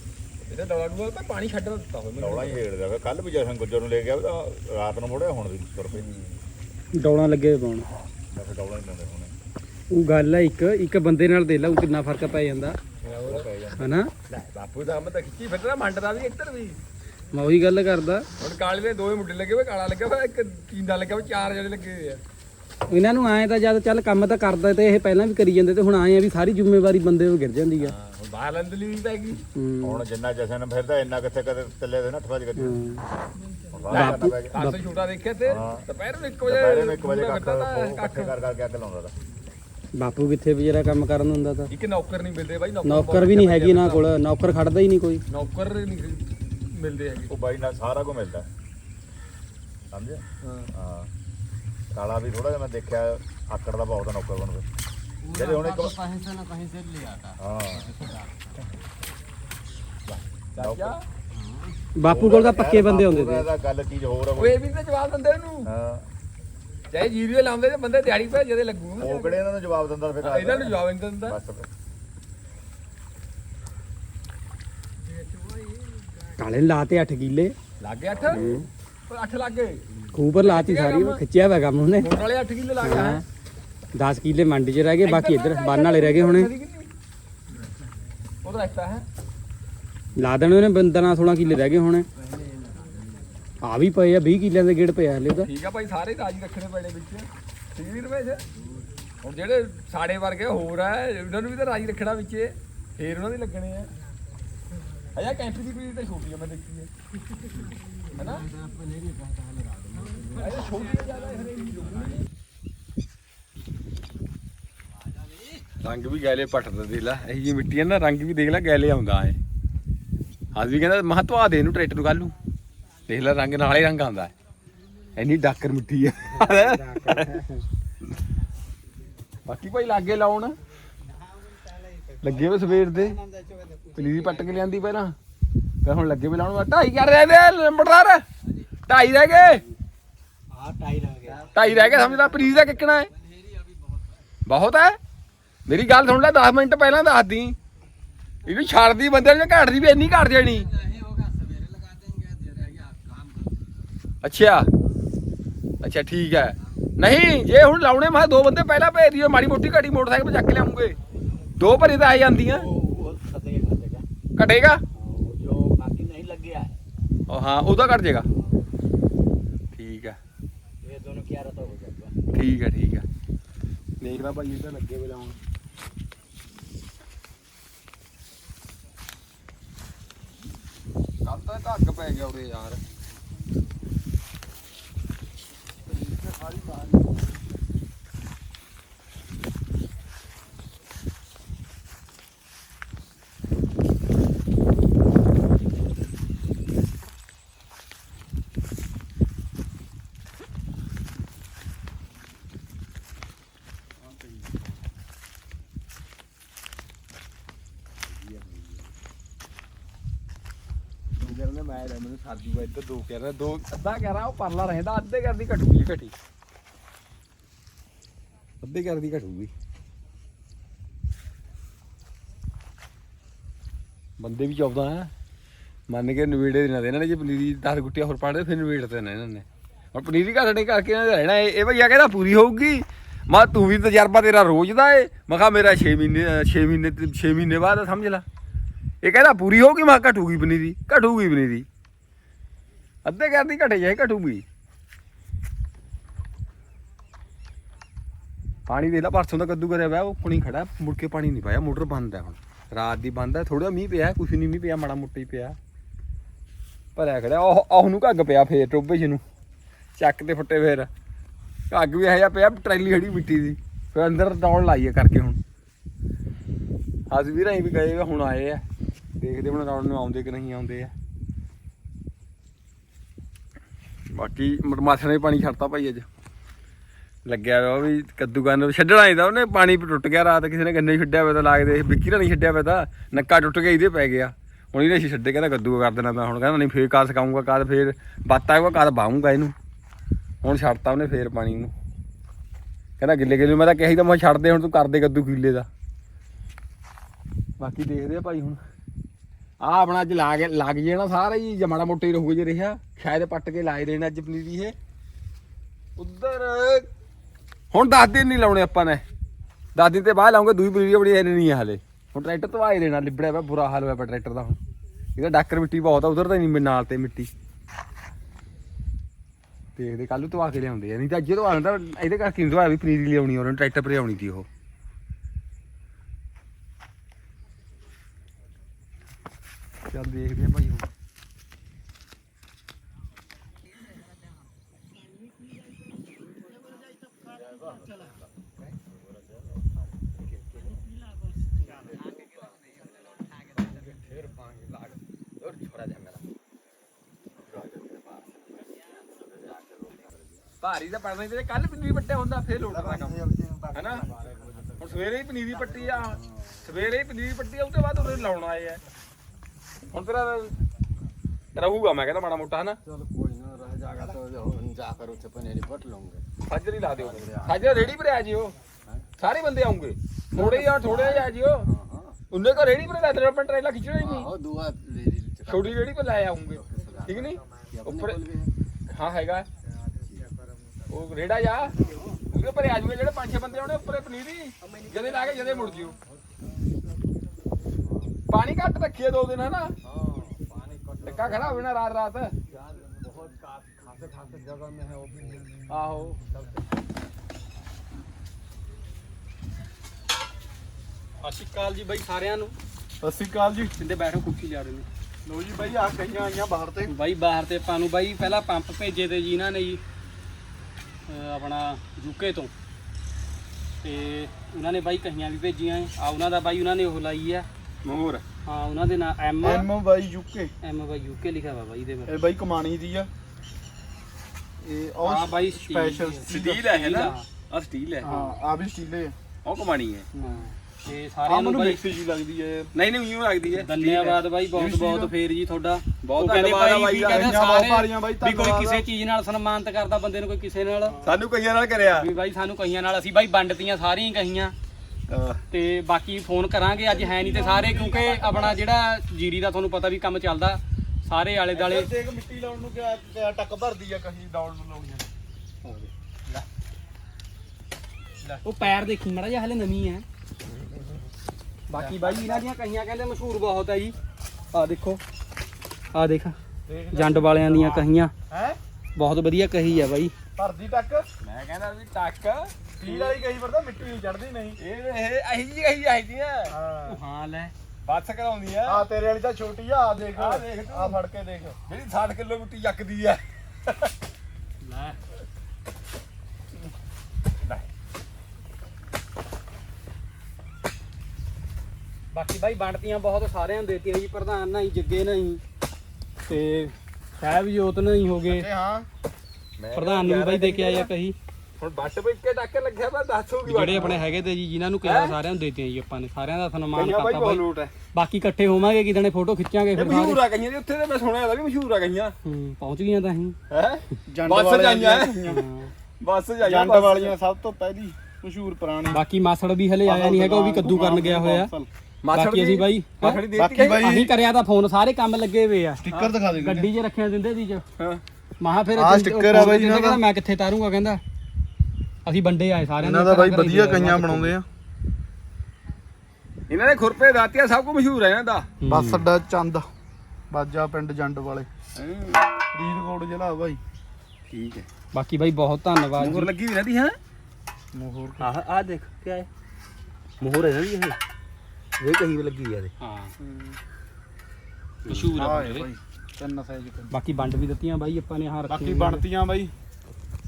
ਇਹਦਾ ਡੌਲਾ ਡੂਲਾ ਤਾਂ ਪਾਣੀ ਛੱਡਣਾ ਦਿੱਤਾ ਹੋਵੇ ਮੈਨੂੰ।
ਰੌਲਾ ਹੀ ਛੇੜਦਾ ਵੇ। ਕੱਲ ਵੀ ਜਸਨ ਗੁੱਜਰ ਨੂੰ ਲੈ ਗਿਆ ਉਹਦਾ ਰਾਤ ਨੂੰ ਮੋੜਿਆ ਹੁਣ ਵੀ ਤੁਰ ਪਈ
ਡੌਲਾਂ ਲੱਗੇ ਪਾਉਣ।
ਮੈਂ ਫਿਰ ਡੌਲਾ ਹੀ ਲੈਂਦੇ ਹੁਣ।
ਉਹ ਗੱਲ ਆ ਇੱਕ ਇੱਕ ਬੰਦੇ ਨਾਲ ਦੇ ਲਾ ਉਹ ਕਿੰਨਾ ਫ਼ਰਕ ਪੈ ਜਾਂਦਾ। ਹਨਾ?
ਲੈ ਬਾਪੂ ਦਾ ਮੈਂ ਤਾਂ ਖਿੱਚੀ ਫਿਰਦਾ ਮੰਡਦਾ ਵੀ ਇੱਧਰ ਵੀ।
ਮੈਂ ਉਹੀ ਗੱਲ ਕਰਦਾ।
ਹੁਣ ਕਾਲੇ ਦੇ ਦੋਵੇਂ ਮੁੰਡੇ ਲੱਗੇ ਹੋਏ ਕਾਲਾ ਲੱਗਿਆ ਹੋਇਆ ਇੱਕ ਕੀਂਦਾ ਲੱਗਿਆ ਹੋਇਆ ਚਾਰ ਜਣੇ ਲੱਗੇ ਹੋਏ ਆ।
ਇਹਨਾਂ ਨੂੰ ਆਏ ਤਾਂ ਜਦ ਚੱਲ ਕੰਮ ਤਾਂ ਕਰਦਾ ਤੇ ਇਹ ਪਹਿਲਾਂ ਵੀ ਕਰੀ ਜਾਂਦੇ ਤੇ ਹੁਣ ਆਏ ਆ ਵੀ ਸਾਰੀ ਜ਼ਿੰਮੇਵਾਰੀ ਬੰਦੇ 'ਤੇ ਗਿਰ ਜਾਂਦੀ ਆ।
ਹਾਂ ਹੁਣ ਬਾਹਰ ਅੰਦਲੀ ਵੀ ਪੈ ਗਈ।
ਹੁਣ ਜਿੰਨਾ ਜਸਨ ਫਿਰਦਾ ਇੰਨਾ ਕਿੱਥੇ ਕਦੇ ਚੱਲੇ ਦੇ ਨਾ ਠਵਾ ਗੱਡੀ।
ਹਾਂ।
ਹੁਣ ਬਾਹਰ ਕਰਨਾ ਪੈ ਗਿਆ।
ਕਾਸੇ ਛੋਟਾ ਦੇਖਿਆ ਤੇ
ਹਾਂ।
ਦੁਪਹਿਰ ਨੂੰ 1 ਵਜੇ
ਦੁਪਹਿਰੇ ਨੂੰ 1 ਵਜੇ
ਪੂਰਾ
ਕੱਖ
ਫਿਰਦਾ ਤਾਂ
ਇਕੱਠੇ। ਕਰ ਕਰਕੇ ਅੱਗ ਲਾਉਂਦਾ ਤਾ।
ਬਾਪੂ ਕਿੱਥੇ ਵਿਚਾਰਾ ਕੰਮ ਕਰਨ ਹੁੰਦਾ ਤਾਂ।
ਇੱਕ ਨੌਕਰ ਨਹੀਂ ਮਿਲਦੇ ਬਾਈ ਨੌਕਰ
ਨੌਕਰ ਵੀ ਨਹੀਂ ਹੈਗੀ ਨਾ ਕੋਲ ਨੌਕਰ ਖੜਦਾ ਹੀ ਨਹੀਂ ਕੋਈ।
ਨੌਕਰ ਨਹੀਂ ਮਿਲਦੇ ਹੈਗੇ।
ਉਹ ਬਾਈ ਨਾਲ ਸਾਰਾ ਕੁਝ ਮਿਲਦਾ। ਸਮਝਿਆ?
ਹਾਂ।
ਹਾਂ। ਕਾਲਾ ਵੀ ਥੋੜਾ ਜਿਹਾ ਮੈਂ ਦੇਖਿਆ ਆਕੜ ਦਾ ਬਹੁਤ ਨੌਕਰ ਬਣ ਕੇ। ਜਿਹੜੇ ਹੁਣ ਇੱਕ
ਕਹੀਂ ਸੇ ਨਾ ਕਹੀਂ ਸੇ ਲੈ ਆਤਾ
ਹਾਂ।
ਚਾਚਾ?
ਬਾਪੂ ਕੋਲ ਤਾਂ ਪੱਕੇ ਬੰਦੇ ਹੁੰਦੇ
ਦਾ ਗੱਲ ਚੀਜ਼ ਹੋਰ ਆ ਕੋਈ।
ਵੀ ਤਾਂ ਜਵਾਬ ਦਿੰਦੇ ਉਹਨੂੰ।
ਹਾਂ।
ਚਾਹੇ ਜੀਰੀਓ ਲਾਉਂਦੇ ਤੇ ਬੰਦੇ ਦਿਹਾੜੀ ਪੈ ਜਦੇ ਲੱਗੂ
ਉਹ ਕਿਹੜੇ ਇਹਨਾਂ ਨੂੰ ਜਵਾਬ ਦਿੰਦਾ ਫਿਰ
ਇਹਨਾਂ ਨੂੰ ਜਵਾਬ ਨਹੀਂ ਦਿੰਦਾ।
ਬਸ ਫਿਰ।
ਕਾਲੇ ਨੇ ਲਾਤੇ 8 ਕਿੱਲੇ।
ਲੱਗ ਗਏ 8 8 ਲੱਗ। ਗਏ
ਖੂਬਰ ਲਾਤੀ ਸਾਰੀ ਉਹ ਖਿੱਚਿਆ ਹੋਇਆ ਕੰਮ ਉਹਨੇ।
ਮੋਟਰ ਵਾਲੇ 8 ਕਿੱਲੇ ਲੱਗ
10 ਕਿੱਲੇ ਮੰਡੀ 'ਚ ਰਹਿ ਗਏ ਬਾਕੀ ਇੱਧਰ ਬੰਨ ਵਾਲੇ ਰਹਿ ਗਏ ਹੁਣੇ।
ਉਹਦਾ ਐਕਟਾ ਹੈ।
ਲਾ ਦੇਣੇ ਉਹਨੇ ਬੰਦਨਾ 16 ਕਿੱਲੇ ਰਹਿ ਗਏ ਹੁਣੇ। ਆ ਵੀ ਪਏ ਆ 20 ਕਿੱਲਿਆਂ ਦੇ ਗੇੜ ਪਿਆ ਹਲੇ ਉਹਦਾ
ਠੀਕ ਆ ਭਾਈ ਸਾਰੇ ਰਾਜੀ ਰੱਖਣੇ ਪੈਣੇ ਵਿੱਚ। ਠੀਕ ਨਹੀਂ ਰਮੇਸ਼ ਹੁਣ ਜਿਹੜੇ ਸਾੜੇ ਵਰਗੇ ਹੋਰ ਆ ਉਹਨਾਂ ਨੂੰ ਵੀ ਤਾਂ ਰਾਜੀ ਰੱਖਣਾ ਵਿੱਚ ਫੇਰ ਉਹਨਾਂ ਦੇ ਲੱਗਣੇ ਆ। ਅਜਾ ਕੈਂਪੀ ਦੀ ਪਨੀਰੀ ਤਾਂ ਛੋਟੀ ਆ ਮੈਂ ਦੇਖੀ ਹੈ ਹੈਨਾ? ਅਜਾ ਛੋਟੀ ਆ ਜ਼ਿਆਦਾ ਫਿਰ ਇਹ ਨਹੀਂ। ਲੱਗੂਗੀ ਰੰਗ ਵੀ ਗੈਲੇ ਪੱਟਦਾ ਦੇਖ ਲੈ ਇਹ ਜੀ ਮਿੱਟੀ ਹੈ ਨਾ ਰੰਗ ਵੀ ਦੇਖ ਲੈ ਗੈਲੇ ਆਉਂਦਾ ਹੈ ਅੱਜ ਵੀ ਕਹਿੰਦਾ ਮਹਤਵਾ ਦੇ ਇਹਨੂੰ ਟਰੈਕਟਰ ਨੂੰ ਕੱਲ ਨੂੰ। ਦੇਖ ਲੈ ਰੰਗ ਨਾਲੇ ਰੰਗ ਆਉਂਦਾ ਹੈ। ਇੰਨੀ ਡਾਕਰ ਮਿੱਟੀ ਹੈ ਬਾਕੀ ਭਾਈ ਲਾਗੇ ਲਾਉਣ। ਲੱਗੇ ਵੇ ਸਵੇਰ ਦੇ। ਪਲੀਰੀ ਪੱਟ ਕੇ ਲਿਆਂਦੀ ਪਹਿਲਾਂ। ਤੇ ਹੁਣ ਲੱਗੇ ਵੀ ਲਾਉਣ। ਢਾਈ ਕਰ ਰਹੇ ਨੇ ਲੰਬੜਦਾਰ ਢਾਈ ਰਹਿ ਗਏ।
ਆ ਟਾਈ ਰਹਿ ਗਿਆ
ਢਾਈ ਰਹਿ ਗਏ ਸਮਝਦਾ ਪਲੀਜ਼ ਦਾ ਕਿੱਕਣਾ ਹੈ। ਬਹੁਤ ਹੈ। ਮੇਰੀ ਗੱਲ ਸੁਣ ਲੈ 10 ਮਿੰਟ ਪਹਿਲਾਂ ਦੱਸਦੀ। ਇਹਨੂੰ ਛੱਡਦੀ ਬੰਦੇ ਨੇ ਘਾਟਦੀ ਵੀ ਇੰਨੀ ਘਾਟ ਜਾਣੀ ਅੱਛਾ। ਅੱਛਾ ਠੀਕ ਹੈ। ਨਹੀਂ ਜੇ ਹੁਣ ਲਾਉਣੇ ਮੈਂ ਦੋ ਬੰਦੇ ਪਹਿਲਾਂ ਭੇਜ ਦਿਓ ਮਾੜੀ ਮੋਟੀ ਘੜੀ ਮੋਟਰਸਾਈਕਲ 'ਤੇ ਚੱਕ ਲਿਆਉਂਗੇ। ਦੋ ਭਰੀ ਤਾਂ ਆ ਜਾਂਦੀਆਂ। ਘਟੇਗਾ?
ਜੋ ਬਾਕੀ ਨਹੀਂ ਲੱਗਿਆ ਹੈ
ਉਹ ਹਾਂ ਉਹਦਾ ਘਟ ਜਾਏਗਾ। ਠੀਕ ਹੈ।
ਇਹ ਦੋਨੋਂ
ਠੀਕ ਹੈ ਠੀਕ ਹੈ। ਦੇਖਦਾ ਭਾਈ ਇਹਦਾ ਲੱਗੇ ਵੇ ਲਾਉਣ। ਕੱਲ ਤਾਂ ਧੱਕ ਪੈ ਗਿਆ ਉਰੇ ਯਾਰ। ਤੂੰ ਕਹਿੰਦਾ ਮੈਂ ਇੱਧਰ ਦੋ ਕਹਿ ਰਿਹਾ, ਦੋ ਅੱਧਾ ਕਹਿ ਰਿਹਾ, ਉਹ ਪਰਲਾ ਰਹਿੰਦਾ, ਅੱਧੇ ਕਰਦੀ ਘਟੂਗੀ ਘਟੀ। ਅੱਧੇ ਕਰਦੀ ਘਟੂਗੀ। ਬੰਦੇ ਵੀ ਚੌਦਾ ਹੈ ਮੰਨ ਕੇ ਨਵੇੜੇ ਦੇਣਾ ਇਹਨਾਂ ਨੇ ਜੇ ਪਨੀਰੀ 10 ਗੁੱਟੀਆਂ ਹੋਰ ਪਾੜਦੇ ਫਿਰ ਨਵੇੜ ਦੇਣਾ ਇਹਨਾਂ ਨੇ। ਹੁਣ ਪਨੀਰੀ ਘਟਣੇ ਕਰਕੇ ਇਹਨਾਂ ਦਾ ਰਹਿਣਾ ਇਹ ਇਹ ਭਈਆ ਕਹਿੰਦਾ ਪੂਰੀ ਹੋਊਗੀ। ਮੈਂ ਤੂੰ ਵੀ ਤਜਰਬਾ ਤੇਰਾ ਰੋਜ਼ ਦਾ ਏ। ਮੈਂ ਕਿਹਾ, ਮੇਰਾ 6 ਮਹੀਨੇ 6 ਮਹੀਨੇ 6 ਮਹੀਨੇ ਬਾਅਦ ਸਮਝ ਲੈ। ਇਹ ਕਹਿੰਦਾ ਪੂਰੀ ਹੋਊਗੀ, ਮੈਂ ਕਿਹਾ ਘਟੂਗੀ ਪਨੀਰੀ ਘਟੂਗੀ ਪਨੀਰੀ ਅੱਧੇ ਕਰਦੀ ਘਟੇ ਜਾਏ, ਘਟੂਗੀ। ਪਾਣੀ ਦੇ ਲਾ, ਪਰਸੋਂ ਦਾ ਕੱਦੂ ਕਰਿਆ ਵਾ, ਉਹ ਪੁਣੀ ਖੜਾ, ਮੁੜ ਕੇ ਪਾਣੀ ਨਹੀਂ ਪਾਇਆ, ਮੋਟਰ ਬੰਦ ਹੈ ਹੁਣ। ਰਾਤ ਦੀ ਬੰਦ ਹੈ ਥੋੜਾ ਮੀਂਹ ਪਿਆ, ਕੁਛ ਨਹੀਂ ਮੀਂਹ ਪਿਆ, ਮਾੜਾ ਮੋਟਾ ਹੀ ਪਿਆ। ਭਰਿਆ ਖੜਿਆ, ਉਹ ਉਹ ਘੱਗ ਪਿਆ ਫੇਰ ਟੋਬੇ ਜਿਹਨੂੰ ਚੱਕ ਤੇ ਫੁੱਟੇ ਫੇਰ। ਘੱਗ ਵੀ ਇਹ ਪਿਆ, ਟਰੈਲੀ ਖੜੀ ਮਿੱਟੀ ਦੀ। ਫਿਰ ਅੰਦਰ ਡੌਣ ਲਾਈਏ ਕਰਕੇ ਹੁਣ। ਅੱਜ ਵੀ ਰਹੀ ਵੀ ਗਏ ਹੁਣ ਆਏ ਆ। ਦੇਖਦੇ ਹੁਣ ਰੌਣ ਨੂੰ ਆਉਂਦੇ ਕਿ ਨਹੀਂ ਆਉਂਦੇ ਆ। ਬਾਕੀ ਮਰਮਾਥਾ ਨੇ ਪਾਣੀ ਛੱਡਤਾ ਭਾਈ ਅੱਜ। ਲੱਗਿਆ ਵਾ ਵੀ ਕੱਦੂ ਕਰਨ ਛੱਡਣਾ ਆਈਦਾ ਉਹਨੇ, ਪਾਣੀ ਟੁੱਟ ਗਿਆ ਰਾਤ, ਕਿਸੇ ਨੇ ਗੰਨੇ ਛੱਡਿਆ ਹੋਇਆ ਤਾਂ ਲੱਗਦੇ ਵਿੱਕੀ ਨਾਲ ਨਹੀਂ ਛੱਡਿਆ ਹੋਇਆ ਤਾਂ, ਨੱਕਾ ਟੁੱਟ ਗਿਆ ਇਹਦੇ ਪੈ ਗਿਆ। ਹੁਣ ਇਹਨੇ ਅਸੀਂ ਛੱਡੇ, ਕਹਿੰਦਾ ਕੱਦੂ ਕਰ ਦੇਣਾ ਮੈਂ ਹੁਣ ਕਹਿੰਦਾ ਨਹੀਂ ਫੇਰ ਕਾਸ ਸਕਾਉਂਗਾ ਕਾਦ ਫੇਰ ਬੱਤ ਆਊਗਾ, ਕਾਦ ਬਾਹੂੰਗਾ ਇਹਨੂੰ। ਹੁਣ ਛੱਡਤਾ ਉਹਨੇ ਫੇਰ ਪਾਣੀ ਨੂੰ। ਕਹਿੰਦਾ ਗਿੱਲੇ ਗਿੱਲੇ ਮੈਂ ਤਾਂ ਕਹੀ ਤਾਂ ਮੈਂ ਛੱਡ ਦੇ, ਹੁਣ ਤੂੰ ਕਰ ਦੇ ਕੱਦੂ ਕੀਲੇ ਦਾ। ਬਾਕੀ ਦੇਖਦੇ ਆ ਭਾਈ ਹੁਣ। ਆ ਆਪਣਾ ਅੱਜ ਲਾ ਕੇ ਲੱਗ ਜਾਣਾ ਨਾ ਸਾਰਾ ਹੀ ਜਮਾੜਾ ਮੋਟੇ ਮੋਟਾ ਹੀ ਜੇ ਰਿਹਾ, ਸ਼ਾਇਦ ਪੱਟ ਕੇ ਲਾਏ ਦੇਣਾ ਅੱਜ ਪਨੀਰੀ ਇਹ। ਉਧਰ ਹੁਣ 10 ਦਿਨ ਨਹੀਂ ਲਾਉਣੇ ਆਪਾਂ ਨੇ। 10 ਦਿਨ ਤੇ ਬਾਅਦ ਲਾਉਂਗੇ, ਦੂਈ ਪਨੀਰੀ ਬੜੀ ਐਨੀ ਨਹੀਂ ਹੈ ਹਲੇ। ਹੁਣ ਟਰੈਕਟਰ ਤੋਂ ਆਏ ਦੇਣਾ, ਲਿਬੜਿਆ ਪਿਆ, ਬੁਰਾ ਹਾਲ ਹੋਇਆ ਪਿਆ ਟਰੈਕਟਰ ਦਾ ਹੁਣ। ਇਹਦਾ ਡਾਕਰ ਮਿੱਟੀ ਬਹੁਤ ਆ, ਉਧਰ ਤਾਂ ਨਹੀਂ ਨਾਲ ਤੇ ਮਿੱਟੀ। ਦੇਖਦੇ ਕੱਲ ਨੂੰ ਧਵਾ ਕੇ ਲਿਆਉਂਦੇ ਆ, ਨਹੀਂ ਤਾਂ ਅੱਜੇ ਤੋਂ ਆਉਂਦਾ ਇਹਦੇ ਕਰਕੇ ਨਹੀਂ ਧਵਾਇਆ ਵੀ ਪਨੀਰੀ ਲਿਆਉਣੀ ਉਹਨਾਂ ਟਰੈਕਟਰ ਪਰ ਆਉਣੀ ਸੀ ਉਹ। ਚੱਲ ਦੇਖਦੇ ਆ ਭਾਈ ਹੁਣ। ਭਾਰੀ ਤਾਂ ਪੜਨਾ ਤੇ ਕੱਲ ਪਨੀਰੀ ਪੱਟਿਆ ਹੁੰਦਾ, ਫੇਰ ਲੋਟ ਕੰਮ। ਹੈਨਾ? ਹੁਣ ਸਵੇਰੇ ਹੀ ਪਨੀਰੀ ਪੱਟੀ ਆ, ਸਵੇਰੇ ਹੀ ਪਨੀਰੀ ਪੱਟੀ ਆ, ਉਹਦੇ ਬਾਅਦ ਉਹਨੇ ਲਾਉਣ ਆਏ ਆ ਹੁਣ ਤੇਰਾ ਰਹੂਗਾ ਮੈਂ ਕਹਿੰਦਾ ਮਾੜਾ ਮੋਟਾ ਹਨਾ?
ਚਲ ਕੋਈ ਨਾ ਰਹਿ ਜਾਗਾ ਤਾਂ ਜਾ ਕਰ ਉੱਥੇ ਪਨੀਰੀ ਪਟ ਲਵਾਂਗੇ
ਸਾਜਰ ਲਾ ਦਿਓ। ਸਾਜਰ ਰੇੜੀ ਪਰ ਆ ਜਿਓ ਸਾਰੇ ਬੰਦੇ ਆਉਂਗੇ। ਥੋੜੇ ਜਾਂ ਥੋੜੇ ਆ ਜਿਓ। ਉਹਨੇ ਕੋ ਰੇੜੀ ਪਰ ਲਾ ਦੇ ਆਪਣਾ ਟਰੇਲਾ ਖਿੱਚਣਾ ਹੀ ਨਹੀਂ।
ਉਹ ਦੁਆ
ਛੋਟੀ ਰੇੜੀ ਪਰ ਲਾਇਆ ਆਉਂਗੇ। ਠੀਕ ਨਹੀਂ? ਉੱਪਰ ਹਾਂ। ਹੈਗਾ। ਉਹ ਰੇੜਾ ਜਾ। ਉਹਦੇ ਪਰ ਆ ਜੂਗੇ ਜਿਹੜੇ ਪੰਜ ਛੇ ਬੰਦੇ ਆਉਣੇ ਉੱਪਰੇ ਪਨੀਰੀ ਜਦੇ ਲਾ ਕੇ ਜਦੇ ਮੁੜ ਜਿਓ। ਪਾਣੀ ਘੱਟ ਰੱਖੀਏ ਦੋ ਦਿਨ ਹਨਾ
पानी कट
ਟੱਕਾ ਖੜਾ ਹੋਵੇ ਨਾ ਰਾਤ ਰਾਤ
बहुत खासे खासे जगह में है वो भी
ਆਹੋ ਅਸ਼ਿਕਾਲ ਜੀ ਬਾਈ ਸਾਰਿਆਂ ਨੂੰ
ਸਤਿ ਸ਼੍ਰੀ ਅਕਾਲ ਜੀ
ਜਿੰਦੇ ਬੈਠੋ ਕੁਰਸੀ ਲਿਆ ਦੇਣੇ
ਲੋ ਜੀ ਬਾਈ ਆ ਕਈਆਂ ਆਈਆਂ ਬਾਹਰ ਤੇ
ਬਾਈ ਬਾਹਰ ਤੇ ਆਪਾਂ ਨੂੰ ਬਾਈ ਪਹਿਲਾਂ ਪੰਪ ਭੇਜੇ ਤੇ ਜੀ ਇਹਨਾਂ ਨੇ ਜੀ ਅਹ ਆਪਣਾ ਯੂਕੇ ਤੋਂ ਤੇ ਉਹਨਾਂ ਨੇ ਬਾਈ ਕਹੀਆਂ ਵੀ ਭੇਜੀਆਂ ਆ ਉਹਨਾਂ ਦਾ ਬਾਈ ਉਹਨਾਂ ਨੇ ਉਹ ਲਾਈ ਆ
ਮੋਹਰ।
ਹਾਂ ਉਹਨਾਂ ਦੇ ਨਾਂ ਐਮ
ਐਮ ਬਾਈ ਯੂਕੇ
ਐਮ ਬਾਈ ਯੂਕੇ ਲਿਖਿਆ ਵਾ ਬਾਈ ਦੇ
ਇਹ ਬਾਈ ਕਮਾਣੀ ਦੀ ਆ। ਇਹ
ਹਾਂ
ਉਹ
ਬਾਈ
ਸਪੈਸ਼ਲ
ਸਟੀਲ ਹੈ ਨਾ? ਆ ਸਟੀਲ ਹੈ
ਹਾਂ ਆ ਵੀ ਸਟੀਲੇ
ਉਹ ਕਮਾਣੀ ਹੈ
ਹਾਂ ਤੇ
ਆ
ਸਾਰਿਆਂ ਨੂੰ
ਮੈਨੂੰ
ਬਾਈ
ਮਿਕਸ ਜੀ ਲੱਗਦੀ ਹੈ
ਨਹੀਂ ਨਹੀਂ ਯੂੰ ਲੱਗਦੀ ਹੈ
ਧੰਨਵਾਦ ਬਾਈ ਬਹੁਤ ਬਹੁਤ ਫੇਰ ਜੀ ਤੁਹਾਡਾ।
ਬਹੁਤ ਧੰਨਵਾਦ ਆ
ਬਾਈ
ਦਾ।
ਕਹਿੰਦੇ
ਕਈਆਂ ਬਹੁਤ
ਸਾਰੇ
ਭਾਰੀਆਂ ਬਾਈ,
ਵੀ ਕੋਈ
ਧੰਨਵਾਦ
ਕਿਸੇ। ਚੀਜ਼ ਨਾਲ ਸਨਮਾਨਿਤ ਕਰਦਾ ਬੰਦੇ ਨੂੰ ਕੋਈ ਕਿਸੇ ਨਾਲ।
ਸਾਨੂੰ ਕਈਆਂ ਨਾਲ ਕਰਿਆ।
ਵੀ ਬਾਈ ਸਾਨੂੰ ਕਹੀਆਂ ਨਾਲ ਅਸੀਂ ਬਾਈ ਵੰਡਤੀਆਂ ਸਾਰੀਆਂ ਹੀ ਕਹੀਆਂ। ਤੇ ਬਾਕੀ ਫੋਨ ਕਰਾਂਗੇ ਅੱਜ ਹੈ ਨਹੀਂ ਤੇ ਸਾਰੇ ਕਿਉਂਕਿ ਆਪਣਾ ਜਿਹੜਾ ਜੀਰੀ ਦਾ ਤੁਹਾਨੂੰ ਪਤਾ ਵੀ ਕੰਮ ਚੱਲਦਾ ਸਾਰੇ ਆਲੇ ਦਾਲੇ
ਦੇਖ ਮਿੱਟੀ ਲਾਉਣ ਨੂੰ ਕਿਆ ਟੱਕ ਭਰਦੀ ਆ ਕਹੀ ਡਾਉਣ ਨੂੰ ਲਾਉਣੀ
ਉਹ ਪੈਰ ਦੇਖੀ ਮੜਾ ਜਿਹਾ ਹਲੇ ਨਵੀਂ ਹੈ। ਬਾਕੀ ਬਾਈ ਇਹਨਾਂ ਦੀਆਂ ਕਹੀਆਂ ਕਹਿੰਦੇ ਮਸ਼ਹੂਰ ਬਹੁਤ ਹੈ ਜੀ। ਆ ਦੇਖੋ ਆ ਦੇਖ ਜੰਡ ਵਾਲਿਆਂ ਦੀਆਂ ਕਹੀਆਂ।
ਹੈ?
ਬਹੁਤ ਵਧੀਆ ਕਹੀ ਆ ਬਾਈ।
ਭਰਦੀ ਟੱਕ।
ਮੈਂ ਕਹਿੰਦਾ ਵੀ ਟੱਕ।
ਸਟੀਲ ਵਾਲੀ ਕਹੀ ਵਰਦਾ ਮਿੱਟੀ ਨਹੀਂ ਚੜਦੀ ਨਹੀਂ।
ਇਹ ਇਹ ਅਹੀ ਜੀ ਅਹੀ ਆਈਦੀ ਆ।
ਹਾਂ।
ਹਾਂ ਲੈ
ਬੱਸ ਕਰਾਉਂਦੀ ਆ।
ਆ ਤੇਰੇ ਵਾਲੀ ਤਾਂ ਛੋਟੀ ਆ ਆ ਦੇਖ।
ਆਹ ਦੇਖ।
ਆ ਫੜ ਕੇ ਦੇਖ।
ਜਿਹੜੀ 60 ਕਿਲੋ ਮਿੱਟੀ ਚੱਕਦੀ ਆ।
ਲੈ। ਬਾਕੀ ਬਾਈ ਵੰਡਤੀਆਂ ਬਹੁਤ ਸਾਰਿਆਂ ਨੂੰ ਦੇਤੀਆਂ ਜੀ ਪ੍ਰਧਾਨ ਨਹੀਂ ਜੱਗੇ ਨਹੀਂ। ਤੇ ਸਾਹਿਬ ਜੋਤ ਨਹੀਂ ਹੋ ਗਏ।
ਹਾਂ।
ਪ੍ਰਧਾਨ ਨੂੰ ਵੀ ਬਾਈ ਦੇ ਕੇ ਆਇਆ ਕਹੀ।
ਹੁਣ ਬੱਟ ਵਿੱਚ ਕੇ ਟੱਕ ਲੱਗਿਆ ਮੈਂ ਦੱਸੂਗੀ
ਜਿਹੜੇ ਆਪਣੇ ਹੈਗੇ ਤੇ ਜੀ ਜਿਨ੍ਹਾਂ ਨੂੰ ਕਿਹਾ ਸਾਰਿਆਂ ਨੂੰ ਦੇਤੀਆਂ ਜੀ ਆਪਾਂ ਨੇ। ਸਾਰਿਆਂ ਦਾ ਸਨਮਾਨ ਕਰਤਾ ਬਾਈ। ਬਾਕੀ ਇਕੱਠੇ ਹੋਵਾਂਗੇ ਕਿਦਣੇ ਫੋਟੋ ਖਿੱਚਾਂਗੇ ਫਿਰ
ਮਸ਼ਹੂਰ ਆ ਕਈਆਂ ਦੇ ਉੱਥੇ ਤੇ ਮੈਂ ਸੁਣਿਆ ਦਾ ਵੀ ਮਸ਼ਹੂਰ ਆ ਕਈਆਂ।
ਹੂੰ ਪਹੁੰਚ ਗਈਆਂ ਤਾਂ ਅਸੀਂ।
ਹੈ? ਬੱਸ ਜਾਈਆਂ। ਬੱਸ ਜਾਈਆਂ
ਜੰਡ। ਵਾਲੀਆਂ ਸਭ ਤੋਂ ਪਹਿਲੀ ਮਸ਼ਹੂਰ ਪੁਰਾਣੀ
ਬਾਕੀ ਮਾਸੜ ਵੀ ਹਲੇ ਆਇਆ ਨਹੀਂ ਹੈਗਾ ਉਹ ਵੀ ਕੱਦੂ ਕਰਨ ਗਿਆ ਹੋਇਆ। ਬਾਕੀ ਅਸੀਂ ਬਾਈ
ਦੀ
ਬਾਕੀ
ਦੇਤੀ
ਬਾਈ
ਅਸੀਂ ਕਰਿਆ ਤਾਂ ਫੋਨ ਸਾਰੇ ਕੰਮ ਲੱਗੇ ਹੋਏ ਆ।
ਸਟicker ਦਿਖਾ ਦੇ
ਗੱਡੀ 'ਚ ਰੱਖਿਆ ਦਿੰਦੇ ਦੀ ਚ।
ਹਾਂ।
ਮਹਾ ਫਿਰ
ਆਹ sticker ਆ ਬਾਈ ਇਹਨਾਂ ਦਾ।
ਮੈਂ ਕਿੱਥੇ ਤਾਰੂੰਗਾ ਕਹਿੰਦਾ। ਅਸੀਂ ਬੰਡੇ ਆਏ ਸਾਰਿਆਂ
ਇਹਨਾਂ ਦਾ ਬਾਈ ਵਧੀਆ ਕਈਆਂ ਬਣਾਉਂਦੇ ਆ।
ਇਹਨਾਂ ਨੇ ਖੁਰਪੇ ਦਾਤੀਆਂ ਸਭ ਕੁਝ ਮਸ਼ਹੂਰ ਹੈ ਇਹਨਾਂ ਦਾ।
ਬੱਸ ਅੱਡਾ ਚੰਦ ਬਾਜਾ ਪਿੰਡ ਜੰਡ ਵਾਲੇ। ਫਰੀਦਕੋਟ ਜ਼ਿਲ੍ਹਾ ਬਾਈ।
ਠੀਕ ਹੈ।
ਬਾਕੀ ਬਾਈ ਬਹੁਤ ਧੰਨਵਾਦ
ਮੋਹਰ
ਜੀ।
ਲੱਗੀ ਵੀ ਰਹਦੀ ਹੈ?
ਮੋਹਰ
ਆਹ ਆ ਦੇਖ ਕੀ ਹੈ? ਮੋਹਰ ਹੈ ਨਾ ਜੀ ਇਹ। ਇਹ ਕਹੀ ਲੱਗੀ ਆ
ਹਾਂ। ਮਸ਼ਹੂਰ ਆ ਬੰਦੇ।
ਬਾਈ ਤਿੰਨ ਸਾਈਜ਼
ਬਾਕੀ ਵੰਡ ਵੀ ਦਿੱਤੀਆਂ ਬਾਈ ਆਪਾਂ ਨੇ ਹਾਂ
ਬਾਕੀ
ਰੱਖੀਆਂ
ਬਣਤੀਆਂ ਬਾਈ।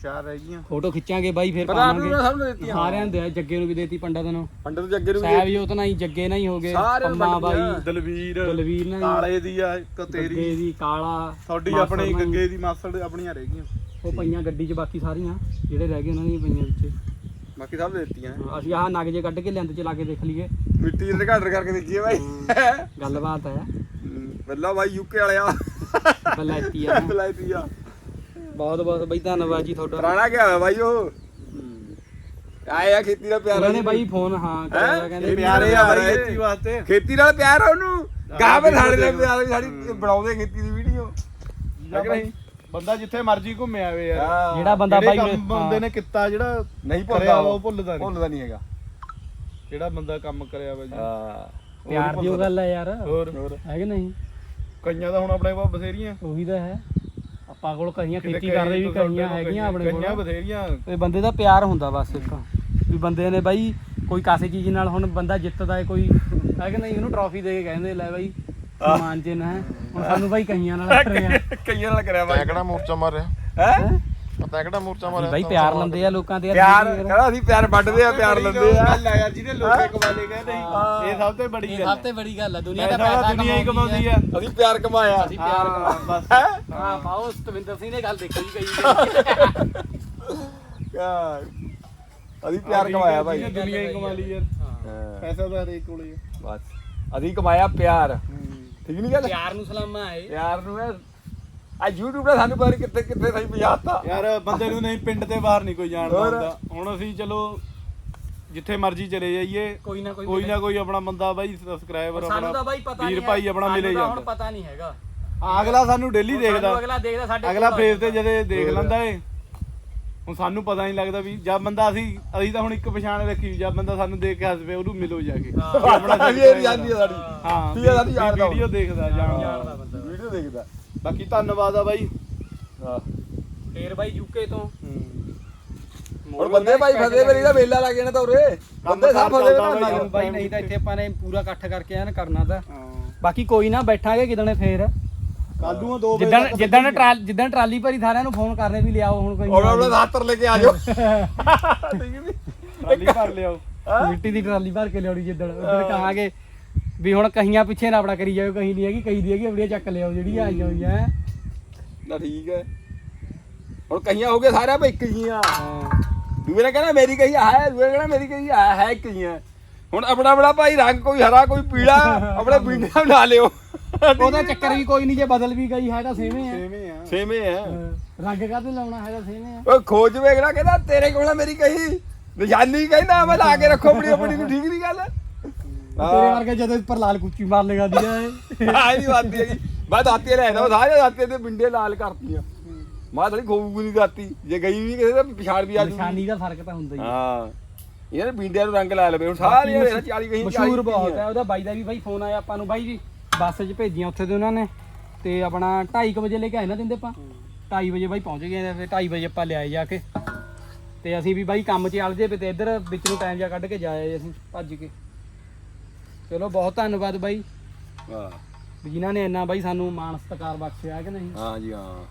ਚਾਰ ਰਹਿ ਗਈਆਂ।
ਫੋਟੋ ਖਿੱਚਾਂਗੇ ਬਾਈ ਫਿਰ
ਪ੍ਰਧਾਨ ਨੂੰ
ਪਾਵਾਂਗੇ।
ਸਭ ਨੂੰ ਦਿੱਤੀਆਂ।
ਸਾਰਿਆਂ ਨੂੰ ਦੇ ਜੱਗੇ ਨੂੰ ਵੀ ਦੇਤੀ ਪੰਡਤ ਨੂੰ।
ਪੰਡਤ ਜੱਗੇ ਨੂੰ ਵੀ
ਸਾਹਿਬ ਜੋਤ ਨਾਲ ਹੀ ਜੱਗੇ ਨਾਲ ਹੀ ਹੋ ਗਏ।
ਸਾਰਿਆਂ ਨੂੰ
ਪੰਮਾ ਬਾਈ।
ਦਿੱਤੀਆਂ।
ਦਲਵੀਰ।
ਦਲਵੀਰ ਨਾਲ ਹੀ।
ਕਾਲੇ ਦੀ ਆ ਇੱਕ
ਗੱਗੇ
ਤੇਰੀ
ਦੀ ਕਾਲਾ।
ਤੁਹਾਡੀ
ਮਾਸੜ
ਆਪਣੀ
ਨਾਲ ਹੀ।
ਗੱਗੇ ਦੀ ਮਾਸੜ ਆਪਣੀਆਂ ਰਹਿ ਗਈਆਂ।
ਉਹ ਪਈਆਂ ਗੱਡੀ 'ਚ ਬਾਕੀ ਸਾਰੀਆਂ ਜਿਹੜੇ ਰਹਿ ਗਏ ਉਹਨਾਂ ਦੀਆਂ ਪਈਆਂ ਵਿੱਚ।
ਬਾਕੀ ਸਭ ਦਿੱਤੀਆਂ।
ਹਾਂ, ਅਸੀਂ ਆਹ ਨਗ ਜੇ ਕੱਢ ਕੇ ਲਿਆਂਦ ਚ ਲਾ ਕੇ ਦੇਖ ਲਈਏ।
ਮਿੱਟੀ ਦੇ ਘਾਟਰ ਕਰਕੇ ਦੇਖੀਏ ਭਾਈ
ਗੱਲਬਾਤ ਹੈ।
ਬੱਲਾ ਭਾਈ ਯੂਕੇ ਵਾਲਿਆ।
ਬਲੈਤੀ ਆ।
ਬਲਾਈਤੀ ਆ।
ਬਹੁਤ ਬਹੁਤ ਬਈ ਧੰਨਵਾਦ ਜੀ ਤੁਹਾਡਾ।
ਪੁਰਾਣਾ ਗਿਆ ਹੋਇਆ ਭਾਈ ਉਹ? ਆਏ ਆ ਖੇਤੀ ਦਾ ਪਿਆਰ।
ਉਹਨਾਂ ਬਾਈ ਫੋਨ ਹਾਂ ਕਰਿਆ ਕਹਿੰਦੇ
ਪਿਆਰੇ ਆ ਬਾਈ।
ਖੇਤੀ ਵਾਸਤੇ।
ਖੇਤੀ ਨਾਲ ਪਿਆਰ ਆ ਉਹਨੂੰ। ਗਾਹ ਪੇ ਸਾਡੇ ਨਾਲ ਪਿਆਰ ਸਾਡੀ ਬਣਾਉਂਦੇ ਖੇਤੀ ਦੀ ਵੀਡੀਓ
ਜਾਂ ਬਾਈ। ਬੰਦਾ ਜਿੱਥੇ ਮਰਜ਼ੀ ਘੁੰਮੇ ਆਵੇ ਯਾਰ।
ਜਿਹੜਾ ਬੰਦਾ ਬਾਈ
ਬੰਦੇ ਨੇ ਕੀਤਾ ਜਿਹੜਾ
ਨਹੀਂ ਭੁੱਲਦਾ
ਉਹ ਭੁੱਲਦਾ ਨਹੀਂ।
ਭੁੱਲਦਾ ਨਹੀਂ ਹੈਗਾ।
ਜਿਹੜਾ ਬੰਦਾ ਕੰਮ ਕਰਿਆ ਵਾ ਜੀ?
ਹਾਂ।
ਪਿਆਰ ਦੀ ਉਹ ਗੱਲ ਹੈ ਯਾਰ।
ਹੋਰ?
ਹੈ ਕਿ ਨਹੀਂ?
ਕਈਆਂ ਦਾ ਹੁਣ ਆਪਣੇ ਕੋਲ ਬਥੇਰੀਆਂ।
ਉਹੀ ਤਾਂ ਹੈ। ਆਪਾਂ ਕੋਲ ਕਈਆਂ ਖੇਤੀ ਕਰਦੇ ਵੀ ਕਈਆਂ
ਕੋਲ
ਹੈਗੀਆਂ ਆਪਣੇ
ਕਈਆਂ
ਕੋਲ
ਬਥੇਰੀਆਂ।
ਤੇ ਬੰਦੇ ਦਾ ਪਿਆਰ ਹੁੰਦਾ ਬਸ ਇੱਕ। ਵੀ ਬੰਦੇ ਨੇ ਬਾਈ ਕੋਈ ਕਾਸੇ ਚੀਜ਼ ਨਾਲ ਹੁਣ ਬੰਦਾ ਜਿੱਤਦਾ ਹੈ ਕੋਈ ਹੈ ਕਿ ਨਹੀਂ? ਉਹਨੂੰ ਟਰੋਫੀ ਦੇ ਕੇ ਕਹਿੰਦੇ ਲੈ ਬਾਈ ਸਨਮਾਨ ਚਿੰਨ ਹੈ। ਹੁਣ ਸਾਨੂੰ ਬਾਈ ਕਈਆਂ ਨਾਲ ਕਰ ਰਿਹਾ
ਕਈਆਂ ਨਾਲ ਕਰਿਆ
ਤੈਂ ਕਿਹੜਾ ਮੋਰਚਾ ਮਾਰਿਆ?
ਹੈ?
ਤੈਂ ਕਿਹੜਾ ਮੋਰਚਾ ਮਾਰਿਆ
ਬਾਈ ਪਿਆਰ ਲੰਦੇ ਆ ਲੋਕਾਂ ਦੇ
ਪਿਆਰ। ਕਹਿੰਦਾ ਅਸੀਂ ਪਿਆਰ ਵੱਢਦੇ ਆ ਪਿਆਰ ਲੈਂਦੇ ਆ।
ਗੱਲ ਆ ਯਾਰ ਜਿਹਨੇ ਲੋਕੇ ਕਮਾਲੇ ਗਏ ਨਹੀਂ ਇਹ ਸਭ ਤੋਂ ਬੜੀ
ਇਹ
ਗੱਲ
ਸਭ ਤੋਂ ਵੱਡੀ ਗੱਲ ਹੈ ਦੁਨੀਆ
ਹੈ
ਦਾ
ਪੈਸਾ ਦੁਨੀਆ ਹੀ ਕਮਾਉਂਦੀ ਆ।
ਅਸੀਂ ਪਿਆਰ ਕਮਾਇਆ।
ਅਸੀਂ ਪਿਆਰ
ਹਾਂ,
ਕਮਾਉਂਦੇ
ਬਸ।
ਹੈਂ?
ਹਾਂ ਪਾਓ ਸਤਵਿੰਦਰ ਸਿੰਘ ਨੇ ਗੱਲ ਦੇਖੀ ਗਈ
ਯਾਰ ਅਸੀਂ ਪਿਆਰ ਕਮਾਇਆ ਭਾਈ।
ਦੁਨੀਆ ਹੀ ਕਮਾ ਲਈ ਯਾਰ
ਹਾਂ,
ਪੈਸਾ ਤਾਂ ਹਰੇਕ ਕੋਲੇ ਆ।
ਬਸ। ਅਸੀਂ ਕਮਾਇਆ ਪਿਆਰ। ਠੀਕ ਨਹੀਂ ਗੱਲ?
ਪਿਆਰ ਨੂੰ ਸਲਾਮਾਂ ਆਏ।
ਪਿਆਰ ਨੂੰ ਆ YouTube ਨੇ ਸਾਨੂੰ ਪਤਾ ਨੀ ਕਿੱਥੇ ਕਿੱਥੇ ਸਹੀ ਪਹੁੰਚਾਤਾ
ਯਾਰ ਬੰਦੇ ਨੂੰ ਨਹੀਂ ਪਿੰਡ ਤੇ ਬਾਹਰ ਨਹੀਂ ਕੋਈ ਜਾਣਦਾ
ਹੋਰ।
ਹੁੰਦਾ। ਹੁਣ ਅਸੀਂ ਚਲੋ ਜਿੱਥੇ ਮਰਜ਼ੀ ਚਲੇ ਜਾਈਏ।
ਕੋਈ ਨਾ ਕੋਈ
ਕੋਈ ਨਾ ਕੋਈ ਆਪਣਾ ਬੰਦਾ ਬਾਈ ਸਬਸਕ੍ਰਾਈਬਰ
ਸਾਨੂੰ ਤਾਂ ਬਾਈ ਪਤਾ
ਵੀਰ
ਨਹੀਂ
ਭਾਈ ਆਪਣਾ ਮਿਲੇ
ਸਾਨੂੰ ਤਾਂ ਹੁਣ
ਜਾਂਦਾ
ਪਤਾ ਨਹੀਂ ਹੈਗਾ।
ਅਗਲਾ ਸਾਨੂੰ ਡੇਲੀ ਦੇਖਦਾ।
ਅਗਲਾ ਦੇਖਦਾ ਸਾਡੇ
ਅਗਲਾ ਫੇਸ ਤੇ ਜਦੇ ਦੇਖ ਲੈਂਦਾ ਏ। ਹੁਣ ਸਾਨੂੰ ਪਤਾ ਨਹੀਂ ਲੱਗਦਾ ਵੀ ਜਦ ਬੰਦਾ ਅਸੀਂ ਅਸੀਂ ਤਾਂ ਹੁਣ ਇੱਕ ਪਛਾਣ ਰੱਖੀ ਜਦ ਬੰਦਾ ਸਾਨੂੰ ਦੇਖ ਕੇ ਹੱਸ ਪਏ ਉਹਨੂੰ ਮਿਲੋ ਜਾ ਕੇ।
ਆਪਣਾ ਵੀ ਇਹ ਜਾਂਦੀ ਆ ਸਾਡੀ।
ਹਾਂ
ਠੀਕ ਆ ਸਾਡੀ ਯਾਰ ਦਾ
ਵੀਡੀਓ ਦੇਖਦਾ ਜਾਣਦਾ
ਜਾਣਦਾ ਬੰਦਾ।
ਵੀਡੀਓ ਦੇਖਦਾ।
ਬਾਕੀ ਧੰਨਵਾਦ ਆ ਬਾਈ।
ਹਾਂ।
ਫੇਰ ਬਾਈ ਯੂਕੇ ਤੋਂ।
ਹੁਣ ਬੰਦੇ ਭਾਈ ਫਸੇ ਮੇਰੀ ਦਾ ਮੇਲਾ ਲੱਗ ਜਾਣਾ ਤਾਂ ਉਰੇ। ਬੰਦੇ ਸਭ ਫਸੇ ਹੋਏ
ਬਾਈ।
ਨਹੀਂ ਤਾਂ ਇੱਥੇ ਆਪਾਂ ਨੇ ਪੂਰਾ ਇਕੱਠ ਕਰਕੇ ਐਨ ਕਰਨਾ ਤਾਂ।
ਹਾਂ।
ਬਾਕੀ ਕੋਈ ਨਾ ਬੈਠਾਂਗੇ ਕਿਦਣੇ ਫੇਰ।
ਕੱਲ ਨੂੰ 2 ਵਜੇ
ਜਿੱਦਣ ਜਿੱਦਣ ਟਰਾਲ ਜਿੱਦਣ ਟਰਾਲੀ ਭਰੀ ਸਾਰਿਆਂ ਨੂੰ ਫੋਨ ਕਰਨੇ ਵੀ ਲਿਆਓ ਹੁਣ ਕੋਈ
ਔਰ ਉਹਨਾਂ ਦਾਤਰ ਲੈ ਕੇ ਆ ਜਾਓ। ਠੀਕ ਨਹੀਂ
ਟਰਾਲੀ ਭਰ ਲਿਆਓ।
ਮਿੱਟੀ ਦੀ ਟਰਾਲੀ ਭਰ ਕੇ ਲਿਆਉਣੀ ਜਿੱਦਣ। ਉਦੋਂ ਕਹਾਂਗੇ ਵੀ ਹੁਣ ਕਹੀਆਂ ਪਿੱਛੇ ਨਾ ਆਪਣਾ ਕਰੀ ਜਾਓ ਕਹੀ ਨਹੀਂ ਹੈਗੀ ਕਹੀ ਦੀ ਹੈਗੀ ਆਪਣੀਆਂ ਚੱਕ ਲਿਆਓ ਜਿਹੜੀਆਂ ਆਈਆਂ ਹੋਈਆਂ ਹੈਂ।
ਨਾ ਠੀਕ ਹੈ ਹੁਣ ਕਈਆਂ ਹੋ ਗਏ ਸਾਰਿਆਂ ਪੇ ਇੱਕ ਜੀਆਂ
ਹਾਂ
ਦੂਏ ਨੇ ਕਹਿੰਦਾ ਮੇਰੀ ਕਹੀ ਹੈ ਦੂਏ ਨੇ ਕਹਿੰਦਾ ਮੇਰੀ ਕਹੀ ਹੈ ਹੈ ਇੱਕ ਜੀਆਂ ਹੁਣ ਆਪਣਾ ਆਪਣਾ ਭਾਈ ਰੰਗ ਕੋਈ ਹਰਾ ਕੋਈ ਪੀਲਾ ਆਪਣੇ ਪਿੰਡਾਂ ਬਣਾ ਲਿਓ।
ਉਹਦਾ ਚੱਕਰ ਵੀ ਕੋਈ ਨਹੀਂ ਜੇ ਬਦਲ ਵੀ ਗਈ ਹੈ ਤਾਂ ਸੇਵੇਂ ਆ
ਸੇਵੇਂ ਆ
ਹੈ
ਹਾਂ, ਰੰਗ ਕਾਹਦੇ ਲਾਉਣਾ ਹੈਗਾ ਸੇਵੇਂ ਆ
ਓਏ ਖੋਜ ਵੇਖਣਾ ਕਹਿੰਦਾ ਤੇਰੇ ਕੋਲ ਮੇਰੀ ਕਹੀ। ਨਿਸ਼ਾਨੀ ਕਹਿੰਦਾ ਮੈਂ ਲਾ ਕੇ ਰੱਖੋ ਆਪਣੀ ਆਪਣੀ ਨੂੰ ਠੀਕ ਨਹੀਂ ਗੱਲ?
ਤੇਰੇ ਵਰਗੇ ਜਦੋਂ ਉੱਪਰ ਲਾਲ ਕੁੱਚੀ ਮਾਰ ਲਗਾ ਦਿਆ
ਆਈ ਨਹੀਂ ਬਾਤੀ ਹੈਗੀ। ਮੈਂ ਦਾਤੀ ਲੈ ਆਇਆ ਸਾਰੇ ਦਾਤੀ ਤੇ ਬਿੰਡੇ ਲਾਲ ਕਰਤੀਆਂ ਮਾਂ ਥੜੀ ਖੋਬੂ ਨਹੀਂ ਦਾਤੀ ਜੇ ਗਈ ਵੀ ਕਿਸੇ ਦਾ ਪਛਾੜ ਵੀ ਆ ਜੂਗੀ।
ਨਿਸ਼ਾਨੀ ਦਾ ਫ਼ਰਕ ਤਾਂ ਹੁੰਦਾ ਹੀ ਆ।
ਹਾਂ। ਇਹਨਾਂ ਨੇ ਬਿੰਡਿਆਂ ਨੂੰ ਰੰਗ ਲਾ ਲਵੇ। ਹੁਣ ਸਾਰੇ
ਬਾਕੀ
40 ਕਹੀ
ਮਸ਼ਹੂਰ ਬਹੁਤ ਹੈ। ਉਹਦਾ ਬਾਈ ਦਾ ਵੀ ਬਾਈ ਫੋਨ ਆਇਆ ਆਪਾਂ ਨੂੰ। ਬਾਈ ਜੀ ਬੱਸ 'ਚ ਭੇਜੀਆਂ ਉੱਥੇ ਤੇ ਉਹਨਾਂ ਨੇ। ਤੇ ਆਪਣਾ 2:30 ਵਜੇ ਲੈ ਕੇ ਆਏ ਨਾ ਦਿੰਦੇ ਆਪਾਂ। 2:30 ਵਜੇ ਬਾਈ ਪਹੁੰਚ ਗਏ ਫਿਰ 2:30 ਵਜੇ ਆਪਾਂ ਲਿਆਏ ਜਾ ਕੇ। ਤੇ ਅਸੀਂ ਵੀ ਬਾਈ ਕੰਮ 'ਚ ਅਲਝੇ ਪਏ ਤੇ ਇੱਧਰ ਵਿੱਚ ਨੂੰ ਟਾਈਮ ਜਾ ਕੱਢ ਕੇ ਜਾਏ ਅਸੀਂ ਭੱਜ ਕੇ। ਚਲੋ ਬਹੁਤ ਧੰਨਵਾਦ ਬਾਈ।
ਹਾਂ।
ਵੀ ਜਿਨ੍ਹਾਂ ਨੇ ਇੰਨਾ ਬਾਈ ਸਾਨੂੰ ਮਾਣ ਸਤਿਕਾਰ ਬਖਸ਼ਿਆ ਕਿ ਨਹੀਂ?
ਹਾਂ ਜੀ ਹਾਂ।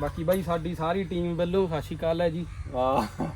ਬਾਕੀ ਬਾਈ ਸਾਡੀ ਸਾਰੀ ਟੀਮ ਵੱਲੋਂ ਸਤਿ ਸ਼੍ਰੀ ਅਕਾਲ ਹੈ ਜੀ।
ਹਾਂ।